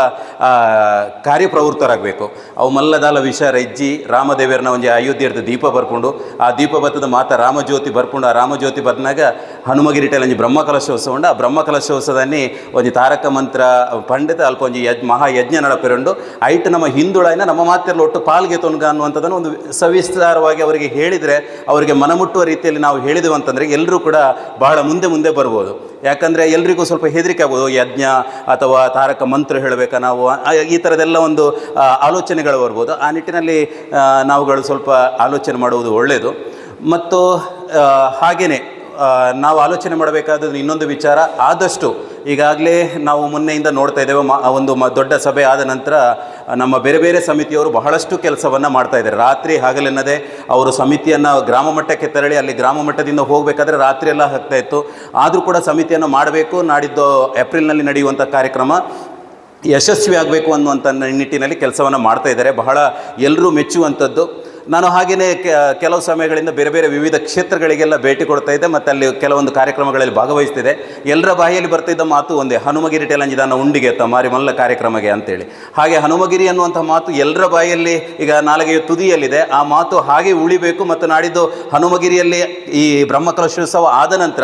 ಕಾರ್ಯಪ್ರವೃತ್ತರಾಗಬೇಕು. ಅವು ಮಲ್ಲದಾಲ ವಿಷ ರಜ್ಜಿ ರಾಮದೇವರನ್ನ ಒಂದು ಅಯೋಧ್ಯೆರ್ದು ದೀಪ ಬರ್ಕೊಂಡು ಆ ದೀಪ ಬತ್ತದ ಮಾತ ರಾಮಜ್ಯೋತಿ ಬರ್ಕೊಂಡು ಆ ರಾಮಜ್ಯೋತಿ ಬಂದಾಗ ಹನುಮಗಿರಿಟಲ್ಲಿ ಒಂದು ಬ್ರಹ್ಮಕಲಶೋತ್ಸವ ಉಂಡು. ಆ ಬ್ರಹ್ಮಕಲಶೋತ್ಸವದಲ್ಲಿ ಒಂದು ತಾರಕ ಮಂತ್ರ, ಪಂಡಿತ ಅಲ್ಪ ಒಂದು ಯಜ್ ಮಹಾಯಜ್ಞ ನಡಪಿರೊಂಡು ಐಟ್ ನಮ್ಮ ಹಿಂದುಳಾಯಿನ ನಮ್ಮ ಮಾತೆಲ್ಲ ಒಟ್ಟು ಪಾಲ್ಗೆ ತೊನ್ಗ ಅನ್ನುವಂಥದ್ದನ್ನು ಒಂದು ಸವಿಸ್ತಾರವಾಗಿ ಅವರಿಗೆ ಹೇಳಿದರೆ, ಅವರಿಗೆ ಮನಮುಟ್ಟುವ ರೀತಿಯಲ್ಲಿ ನಾವು ಹೇಳಿದೆವು ಅಂತಂದರೆ ಎಲ್ಲರೂ ಕೂಡ ಬಹಳ ಮುಂದೆ ಮುಂದೆ ಬರ್ಬೋದು. ಯಾಕಂದರೆ ಎಲ್ರಿಗೂ ಸ್ವಲ್ಪ ಹೆದರಿಕೆ ಆಗ್ಬೋದು ಯಜ್ಞ ಅಥವಾ ತಾರಕ ಮಂತ್ರ ಹೇಳಬೇಕಾ ನಾವು? ಈ ಥರದೆಲ್ಲ ಒಂದು ಆಲೋಚನೆಗಳು ಬರ್ಬೋದು. ಆ ನಿಟ್ಟಿನಲ್ಲಿ ನಾವುಗಳು ಸ್ವಲ್ಪ ಆಲೋಚನೆ ಮಾಡುವುದು ಒಳ್ಳೆಯದು ಮತ್ತು ಹಾಗೆಯೇ ನಾವು ಆಲೋಚನೆ ಮಾಡಬೇಕಾದ ಇನ್ನೊಂದು ವಿಚಾರ, ಆದಷ್ಟು ಈಗಾಗಲೇ ನಾವು ಮೊನ್ನೆಯಿಂದ ನೋಡ್ತಾ ಇದ್ದೇವೆ ಒಂದು ದೊಡ್ಡ ಸಭೆ ಆದ ನಂತರ ನಮ್ಮ ಬೇರೆ ಬೇರೆ ಸಮಿತಿಯವರು ಬಹಳಷ್ಟು ಕೆಲಸವನ್ನು ಮಾಡ್ತಾ ಇದ್ದಾರೆ. ರಾತ್ರಿ ಹಾಗಲೆನ್ನದೆ ಅವರು ಸಮಿತಿಯನ್ನು ಗ್ರಾಮ ಮಟ್ಟಕ್ಕೆ ತೆರಳಿ ಅಲ್ಲಿ ಗ್ರಾಮ ಮಟ್ಟದಿಂದ ಹೋಗಬೇಕಾದ್ರೆ ರಾತ್ರಿ ಎಲ್ಲ ಆಗ್ತಾ ಇತ್ತು. ಆದರೂ ಕೂಡ ಸಮಿತಿಯನ್ನು ಮಾಡಬೇಕು, ನಾಡಿದ್ದು ಏಪ್ರಿಲ್ನಲ್ಲಿ ನಡೆಯುವಂಥ ಕಾರ್ಯಕ್ರಮ ಯಶಸ್ವಿ ಆಗಬೇಕು ಅನ್ನುವಂಥ ನಿಟ್ಟಿನಲ್ಲಿ ಕೆಲಸವನ್ನು ಮಾಡ್ತಾ ಇದ್ದಾರೆ. ಬಹಳ ಎಲ್ಲರೂ ಮೆಚ್ಚುವಂಥದ್ದು. ನಾನು ಹಾಗೆಯೇ ಕೆಲವು ಸಮಯಗಳಿಂದ ಬೇರೆ ಬೇರೆ ವಿವಿಧ ಕ್ಷೇತ್ರಗಳಿಗೆಲ್ಲ ಭೇಟಿ ಕೊಡ್ತಾ ಇದ್ದೆ, ಮತ್ತು ಅಲ್ಲಿ ಕೆಲವೊಂದು ಕಾರ್ಯಕ್ರಮಗಳಲ್ಲಿ ಭಾಗವಹಿಸ್ತಿದೆ ಎಲ್ಲರ ಬಾಯಿಯಲ್ಲಿ ಬರ್ತಿದ್ದ ಮಾತು ಒಂದೇ, ಹನುಮಗಿರಿ ಟೆಲಂಜಿದಾನ ಉಂಡಿಗೆ ಮಾರಿ ಮಾರಿಮಲ್ಲ ಕಾರ್ಯಕ್ರಮಕ್ಕೆ ಅಂತೇಳಿ. ಹಾಗೆ ಹನುಮಗಿರಿ ಅನ್ನುವಂಥ ಮಾತು ಎಲ್ಲರ ಬಾಯಲ್ಲಿ ಈಗ ನಾಲಿಗೆಯ ತುದಿಯಲ್ಲಿದೆ. ಆ ಮಾತು ಹಾಗೆ ಉಳಿಬೇಕು ಮತ್ತು ನಾಡಿದ್ದು ಹನುಮಗಿರಿಯಲ್ಲಿ ಈ ಬ್ರಹ್ಮಕಲಶೋತ್ಸವ ಆದ ನಂತರ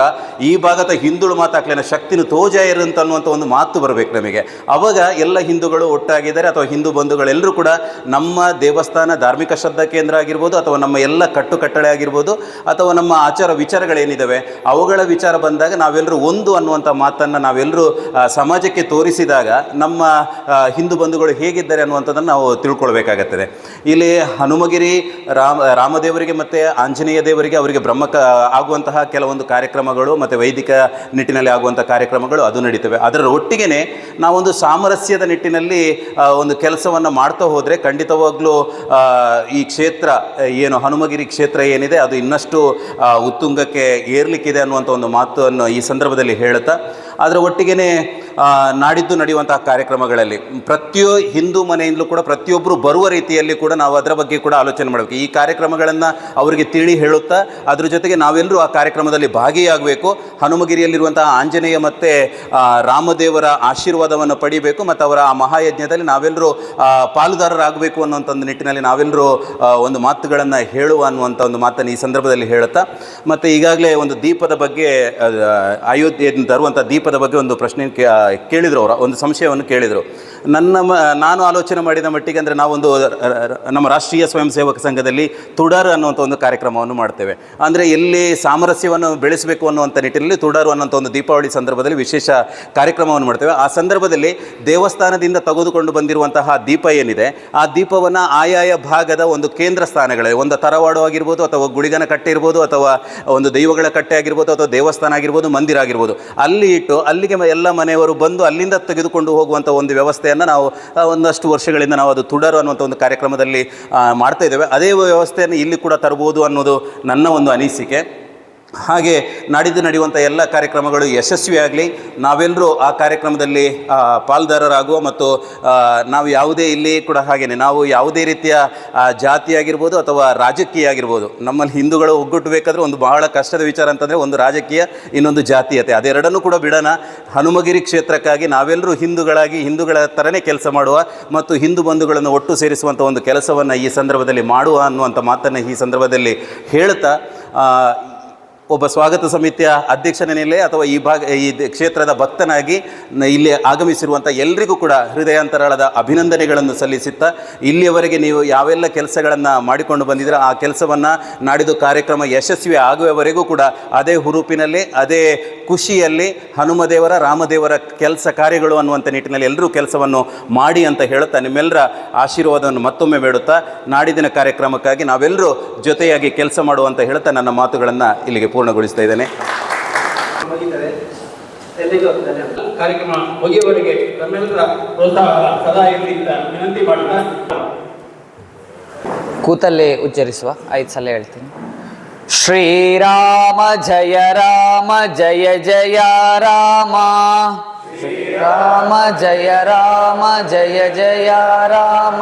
ಈ ಭಾಗದ ಹಿಂದುಳು ಮಾತಾಕ್ಲೇನ ಶಕ್ತಿನ ತೋಜ ಅಂತ ಅನ್ನುವಂಥ ಒಂದು ಮಾತು ಬರಬೇಕು ನಮಗೆ. ಅವಾಗ ಎಲ್ಲ ಹಿಂದೂಗಳು ಒಟ್ಟಾಗಿದ್ದಾರೆ, ಅಥವಾ ಹಿಂದೂ ಬಂಧುಗಳೆಲ್ಲರೂ ಕೂಡ ನಮ್ಮ ದೇವಸ್ಥಾನ ಧಾರ್ಮಿಕ ಶ್ರದ್ಧಾ ಕೇಂದ್ರ ಆಗಿರ್ಬೋದು ಅಥವಾ ನಮ್ಮ ಎಲ್ಲ ಕಟ್ಟು ಕಟ್ಟಳೆ ಆಗಿರ್ಬೋದು ಅಥವಾ ನಮ್ಮ ಆಚಾರ ವಿಚಾರಗಳೇನಿದ್ದಾವೆ ಅವುಗಳ ವಿಚಾರ ಬಂದಾಗ ನಾವೆಲ್ಲರೂ ಒಂದು ಅನ್ನುವಂಥ ಮಾತನ್ನು ನಾವೆಲ್ಲರೂ ಸಮಾಜಕ್ಕೆ ತೋರಿಸಿದಾಗ ನಮ್ಮ ಹಿಂದೂ ಬಂಧುಗಳು ಹೇಗಿದ್ದಾರೆ ಅನ್ನುವಂಥದ್ದನ್ನು ನಾವು ತಿಳ್ಕೊಳ್ಬೇಕಾಗತ್ತದೆ. ಇಲ್ಲಿ ಹನುಮಗಿರಿ, ರಾಮ, ರಾಮದೇವರಿಗೆ ಮತ್ತು ಆಂಜನೇಯ ದೇವರಿಗೆ ಅವರಿಗೆ ಬ್ರಹ್ಮಕ, ಆಗುವಂತಹ ಕೆಲವೊಂದು ಕಾರ್ಯಕ್ರಮಗಳು ಮತ್ತು ವೈದಿಕ ನಿಟ್ಟಿನಲ್ಲಿ ಆಗುವಂಥ ಕಾರ್ಯಕ್ರಮಗಳು ಅದು ನಡೀತವೆ. ಅದರ ಒಟ್ಟಿಗೆ ನಾವೊಂದು ಸಾಮರಸ್ಯದ ನಿಟ್ಟಿನಲ್ಲಿ ಒಂದು ಕೆಲಸವನ್ನು ಮಾಡ್ತಾ ಹೋದರೆ ಖಂಡಿತವಾಗ್ಲೂ ಈ ಕ್ಷೇತ್ರ ಏನು ಹನುಮಗಿರಿ ಕ್ಷೇತ್ರ ಏನಿದೆ ಅದು ಇನ್ನಷ್ಟು ಉತ್ತುಂಗಕ್ಕೆ ಏರ್ಲಿಕ್ಕಿದೆ ಅನ್ನುವಂಥ ಒಂದು ಮಾತನ್ನು ಈ ಸಂದರ್ಭದಲ್ಲಿ ಹೇಳುತ್ತಾ ಅದರ ಒಟ್ಟಿಗೆ ನಾಡಿದ್ದು ನಡೆಯುವಂತಹ ಕಾರ್ಯಕ್ರಮಗಳಲ್ಲಿ ಪ್ರತಿಯೊ ಹಿಂದೂ ಮನೆಯಿಂದಲೂ ಕೂಡ ಪ್ರತಿಯೊಬ್ಬರು ಬರುವ ರೀತಿಯಲ್ಲಿ ಕೂಡ ನಾವು ಅದರ ಬಗ್ಗೆ ಕೂಡ ಆಲೋಚನೆ ಮಾಡಬೇಕು. ಈ ಕಾರ್ಯಕ್ರಮಗಳನ್ನು ಅವರಿಗೆ ತಿಳಿ ಹೇಳುತ್ತಾ, ಅದ್ರ ಜೊತೆಗೆ ನಾವೆಲ್ಲರೂ ಆ ಕಾರ್ಯಕ್ರಮದಲ್ಲಿ ಭಾಗಿಯಾಗಬೇಕು. ಹನುಮಗಿರಿಯಲ್ಲಿರುವಂತಹ ಆಂಜನೇಯ ಮತ್ತು ರಾಮದೇವರ ಆಶೀರ್ವಾದವನ್ನು ಪಡಿಬೇಕು ಮತ್ತು ಅವರ ಆ ಮಹಾಯಜ್ಞದಲ್ಲಿ ನಾವೆಲ್ಲರೂ ಪಾಲುದಾರರಾಗಬೇಕು ಅನ್ನುವಂಥ ಒಂದು ನಿಟ್ಟಿನಲ್ಲಿ ನಾವೆಲ್ಲರೂ ಒಂದು ಮಾತುಗಳನ್ನು ಹೇಳುವ ಅನ್ನುವಂಥ ಒಂದು ಮಾತನ್ನು ಈ ಸಂದರ್ಭದಲ್ಲಿ ಹೇಳುತ್ತಾ, ಮತ್ತು ಈಗಾಗಲೇ ಒಂದು ದೀಪದ ಬಗ್ಗೆ ಅಯೋಧ್ಯೆಯನ್ನು ತರುವಂಥ ತರುವಂಥ ದೀಪದ ಬಗ್ಗೆ ಒಂದು ಪ್ರಶ್ನೆ ಕೇಳಿದರು ಅವರ, ಒಂದು ಸಂಶಯವನ್ನು ಕೇಳಿದರು. ನನ್ನ ನಾನು ಆಲೋಚನೆ ಮಾಡಿದ ಮಟ್ಟಿಗೆ ಅಂದರೆ ನಾವೊಂದು ನಮ್ಮ ರಾಷ್ಟ್ರೀಯ ಸ್ವಯಂ ಸೇವಕ ಸಂಘದಲ್ಲಿ ತುಡಾರ್ ಅನ್ನುವಂಥ ಒಂದು ಕಾರ್ಯಕ್ರಮವನ್ನು ಮಾಡ್ತೇವೆ. ಅಂದರೆ ಎಲ್ಲಿ ಸಾಮರಸ್ಯವನ್ನು ಬೆಳೆಸಬೇಕು ಅನ್ನುವಂಥ ನಿಟ್ಟಿನಲ್ಲಿ ತುಡಾರು ಅನ್ನೋಂಥ ಒಂದು ದೀಪಾವಳಿ ಸಂದರ್ಭದಲ್ಲಿ ವಿಶೇಷ ಕಾರ್ಯಕ್ರಮವನ್ನು ಮಾಡ್ತೇವೆ. ಆ ಸಂದರ್ಭದಲ್ಲಿ ದೇವಸ್ಥಾನದಿಂದ ತೆಗೆದುಕೊಂಡು ಬಂದಿರುವಂತಹ ದೀಪ ಏನಿದೆ, ಆ ದೀಪವನ್ನು ಆಯಾಯ ಭಾಗದ ಒಂದು ಕೇಂದ್ರ ಸ್ಥಾನಗಳಲ್ಲಿ, ಒಂದು ತರವಾಡು ಆಗಿರ್ಬೋದು ಅಥವಾ ಗುಡಿಗನ ಕಟ್ಟೆ ಇರ್ಬೋದು ಅಥವಾ ಒಂದು ದೈವಗಳ ಕಟ್ಟೆ ಆಗಿರ್ಬೋದು ಅಥವಾ ದೇವಸ್ಥಾನ ಆಗಿರ್ಬೋದು, ಮಂದಿರ ಆಗಿರ್ಬೋದು, ಅಲ್ಲಿ ಇಟ್ಟು ಅಲ್ಲಿಗೆ ಎಲ್ಲ ಮನೆಯವರು ಬಂದು ಅಲ್ಲಿಂದ ತೆಗೆದುಕೊಂಡು ಹೋಗುವಂಥ ಒಂದು ವ್ಯವಸ್ಥೆಯನ್ನು ನಾವು ಒಂದಷ್ಟು ವರ್ಷಗಳಿಂದ ನಾವು ಅದು ತುಡರು ಅನ್ನುವಂಥ ಒಂದು ಕಾರ್ಯಕ್ರಮದಲ್ಲಿ ಮಾಡ್ತಾ ಇದ್ದೇವೆ. ಅದೇ ವ್ಯವಸ್ಥೆಯನ್ನು ಇಲ್ಲಿ ಕೂಡ ತರಬಹುದು ಅನ್ನೋದು ನನ್ನ ಒಂದು ಅನಿಸಿಕೆ. ಹಾಗೆ ನಾಡಿದ್ದು ನಡೆಯುವಂಥ ಎಲ್ಲ ಕಾರ್ಯಕ್ರಮಗಳು ಯಶಸ್ವಿಯಾಗಲಿ. ನಾವೆಲ್ಲರೂ ಆ ಕಾರ್ಯಕ್ರಮದಲ್ಲಿ ಪಾಲ್ದಾರರಾಗುವ ಮತ್ತು ನಾವು ಯಾವುದೇ ಇಲ್ಲಿ ಕೂಡ ಹಾಗೇನೆ, ನಾವು ಯಾವುದೇ ರೀತಿಯ ಜಾತಿಯಾಗಿರ್ಬೋದು ಅಥವಾ ರಾಜಕೀಯ ಆಗಿರ್ಬೋದು ನಮ್ಮಲ್ಲಿ ಹಿಂದೂಗಳು ಒಗ್ಗಟ್ಟಬೇಕಾದ್ರೆ ಒಂದು ಬಹಳ ಕಷ್ಟದ ವಿಚಾರ ಅಂತಂದರೆ ಒಂದು ರಾಜಕೀಯ, ಇನ್ನೊಂದು ಜಾತೀಯತೆ. ಅದೆರಡನ್ನೂ ಕೂಡ ಬಿಡೋಣ. ಹನುಮಗಿರಿ ಕ್ಷೇತ್ರಕ್ಕಾಗಿ ನಾವೆಲ್ಲರೂ ಹಿಂದೂಗಳಾಗಿ, ಹಿಂದೂಗಳ ಥರನೇ ಕೆಲಸ ಮಾಡುವ ಮತ್ತು ಹಿಂದೂ ಬಂಧುಗಳನ್ನು ಒಟ್ಟು ಸೇರಿಸುವಂಥ ಒಂದು ಕೆಲಸವನ್ನು ಈ ಸಂದರ್ಭದಲ್ಲಿ ಮಾಡುವ ಅನ್ನುವಂಥ ಮಾತನ್ನು ಈ ಸಂದರ್ಭದಲ್ಲಿ ಹೇಳ್ತಾ ಒಬ್ಬ ಸ್ವಾಗತ ಸಮಿತಿಯ ಅಧ್ಯಕ್ಷನೇ ಅಥವಾ ಈ ಭಾಗ, ಈ ಕ್ಷೇತ್ರದ ಭಕ್ತನಾಗಿ ಇಲ್ಲಿ ಆಗಮಿಸಿರುವಂಥ ಎಲ್ರಿಗೂ ಕೂಡ ಹೃದಯಾಂತರಾಳದ ಅಭಿನಂದನೆಗಳನ್ನು ಸಲ್ಲಿಸುತ್ತಾ ಇಲ್ಲಿಯವರೆಗೆ ನೀವು ಯಾವೆಲ್ಲ ಕೆಲಸಗಳನ್ನು ಮಾಡಿಕೊಂಡು ಬಂದಿದ್ದೀರ, ಆ ಕೆಲಸವನ್ನು ನಾಡಿದ್ದು ಕಾರ್ಯಕ್ರಮ ಯಶಸ್ವಿ ಆಗುವವರೆಗೂ ಕೂಡ ಅದೇ ಹುರುಪಿನಲ್ಲಿ, ಅದೇ ಖುಷಿಯಲ್ಲಿ ಹನುಮದೇವರ, ರಾಮದೇವರ ಕೆಲಸ ಕಾರ್ಯಗಳು ಅನ್ನುವಂಥ ನಿಟ್ಟಿನಲ್ಲಿ ಎಲ್ಲರೂ ಕೆಲಸವನ್ನು ಮಾಡಿ ಅಂತ ಹೇಳುತ್ತಾ ನಿಮ್ಮೆಲ್ಲರ ಆಶೀರ್ವಾದವನ್ನು ಮತ್ತೊಮ್ಮೆ ಬೇಡುತ್ತಾ ನಾಡಿದಿನ ಕಾರ್ಯಕ್ರಮಕ್ಕಾಗಿ ನಾವೆಲ್ಲರೂ ಜೊತೆಯಾಗಿ ಕೆಲಸ ಮಾಡುವಂತ ಹೇಳುತ್ತಾ ನನ್ನ ಮಾತುಗಳನ್ನು ಇಲ್ಲಿಗೆ ಪೂರ್ಣಗೊಳಿಸ್ತಾ ಇದ್ದೇನೆ. ಕಾರ್ಯಕ್ರಮ ಮುಗಿಯುವವರೆಗೆ ತಮ್ಮೆಲ್ಲರ ಪ್ರೋತ್ಸಾಹ ಸದಾ ಇರಲಿ ಅಂತ ವಿನಂತಿ ಮಾಡ್ತಾ ಕೂತಲ್ಲೇ ಉಚ್ಚರಿಸುವ ಐದು ಸಲ ಹೇಳ್ತೀನಿ. ಶ್ರೀರಾಮ ಜಯ ರಾಮ ಜಯ ಜಯ ರಾಮ. ಶ್ರೀರಾಮ ಜಯ ರಾಮ ಜಯ ಜಯ ರಾಮ.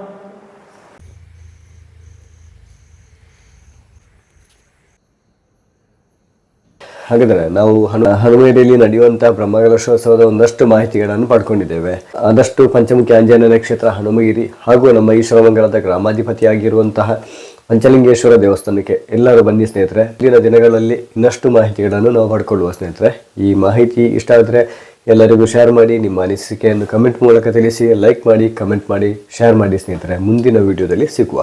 ಹಾಗಾದರೆ ನಾವು ಹನು ಹನುಮೇರಿಯಲ್ಲಿ ನಡೆಯುವಂತಹ ಬ್ರಹ್ಮಕಲಶೋತ್ಸವದ ಒಂದಷ್ಟು ಮಾಹಿತಿಗಳನ್ನು ಪಡ್ಕೊಂಡಿದ್ದೇವೆ. ಆದಷ್ಟು ಪಂಚಮುಖಿ ಆಂಜನೇಯ ಕ್ಷೇತ್ರ ಹನುಮಗಿರಿ ಹಾಗೂ ನಮ್ಮ ಈಶ್ವರಮಂಗಲದ ಗ್ರಾಮಾಧಿಪತಿಯಾಗಿರುವಂತಹ ಪಂಚಲಿಂಗೇಶ್ವರ ದೇವಸ್ಥಾನಕ್ಕೆ ಎಲ್ಲರೂ ಬನ್ನಿ ಸ್ನೇಹಿತರೆ. ಇಂದಿನ ದಿನಗಳಲ್ಲಿ ಇನ್ನಷ್ಟು ಮಾಹಿತಿಗಳನ್ನು ನಾವು ಪಡ್ಕೊಳ್ಳುವ ಸ್ನೇಹಿತರೆ. ಈ ಮಾಹಿತಿ ಇಷ್ಟ ಆದರೆ ಎಲ್ಲರಿಗೂ ಶೇರ್ ಮಾಡಿ, ನಿಮ್ಮ ಅನಿಸಿಕೆಯನ್ನು ಕಮೆಂಟ್ ಮೂಲಕ ತಿಳಿಸಿ ಲೈಕ್ ಮಾಡಿ ಕಮೆಂಟ್ ಮಾಡಿ ಶೇರ್ ಮಾಡಿ ಸ್ನೇಹಿತರೆ. ಮುಂದಿನ ವಿಡಿಯೋದಲ್ಲಿ ಸಿಗುವ.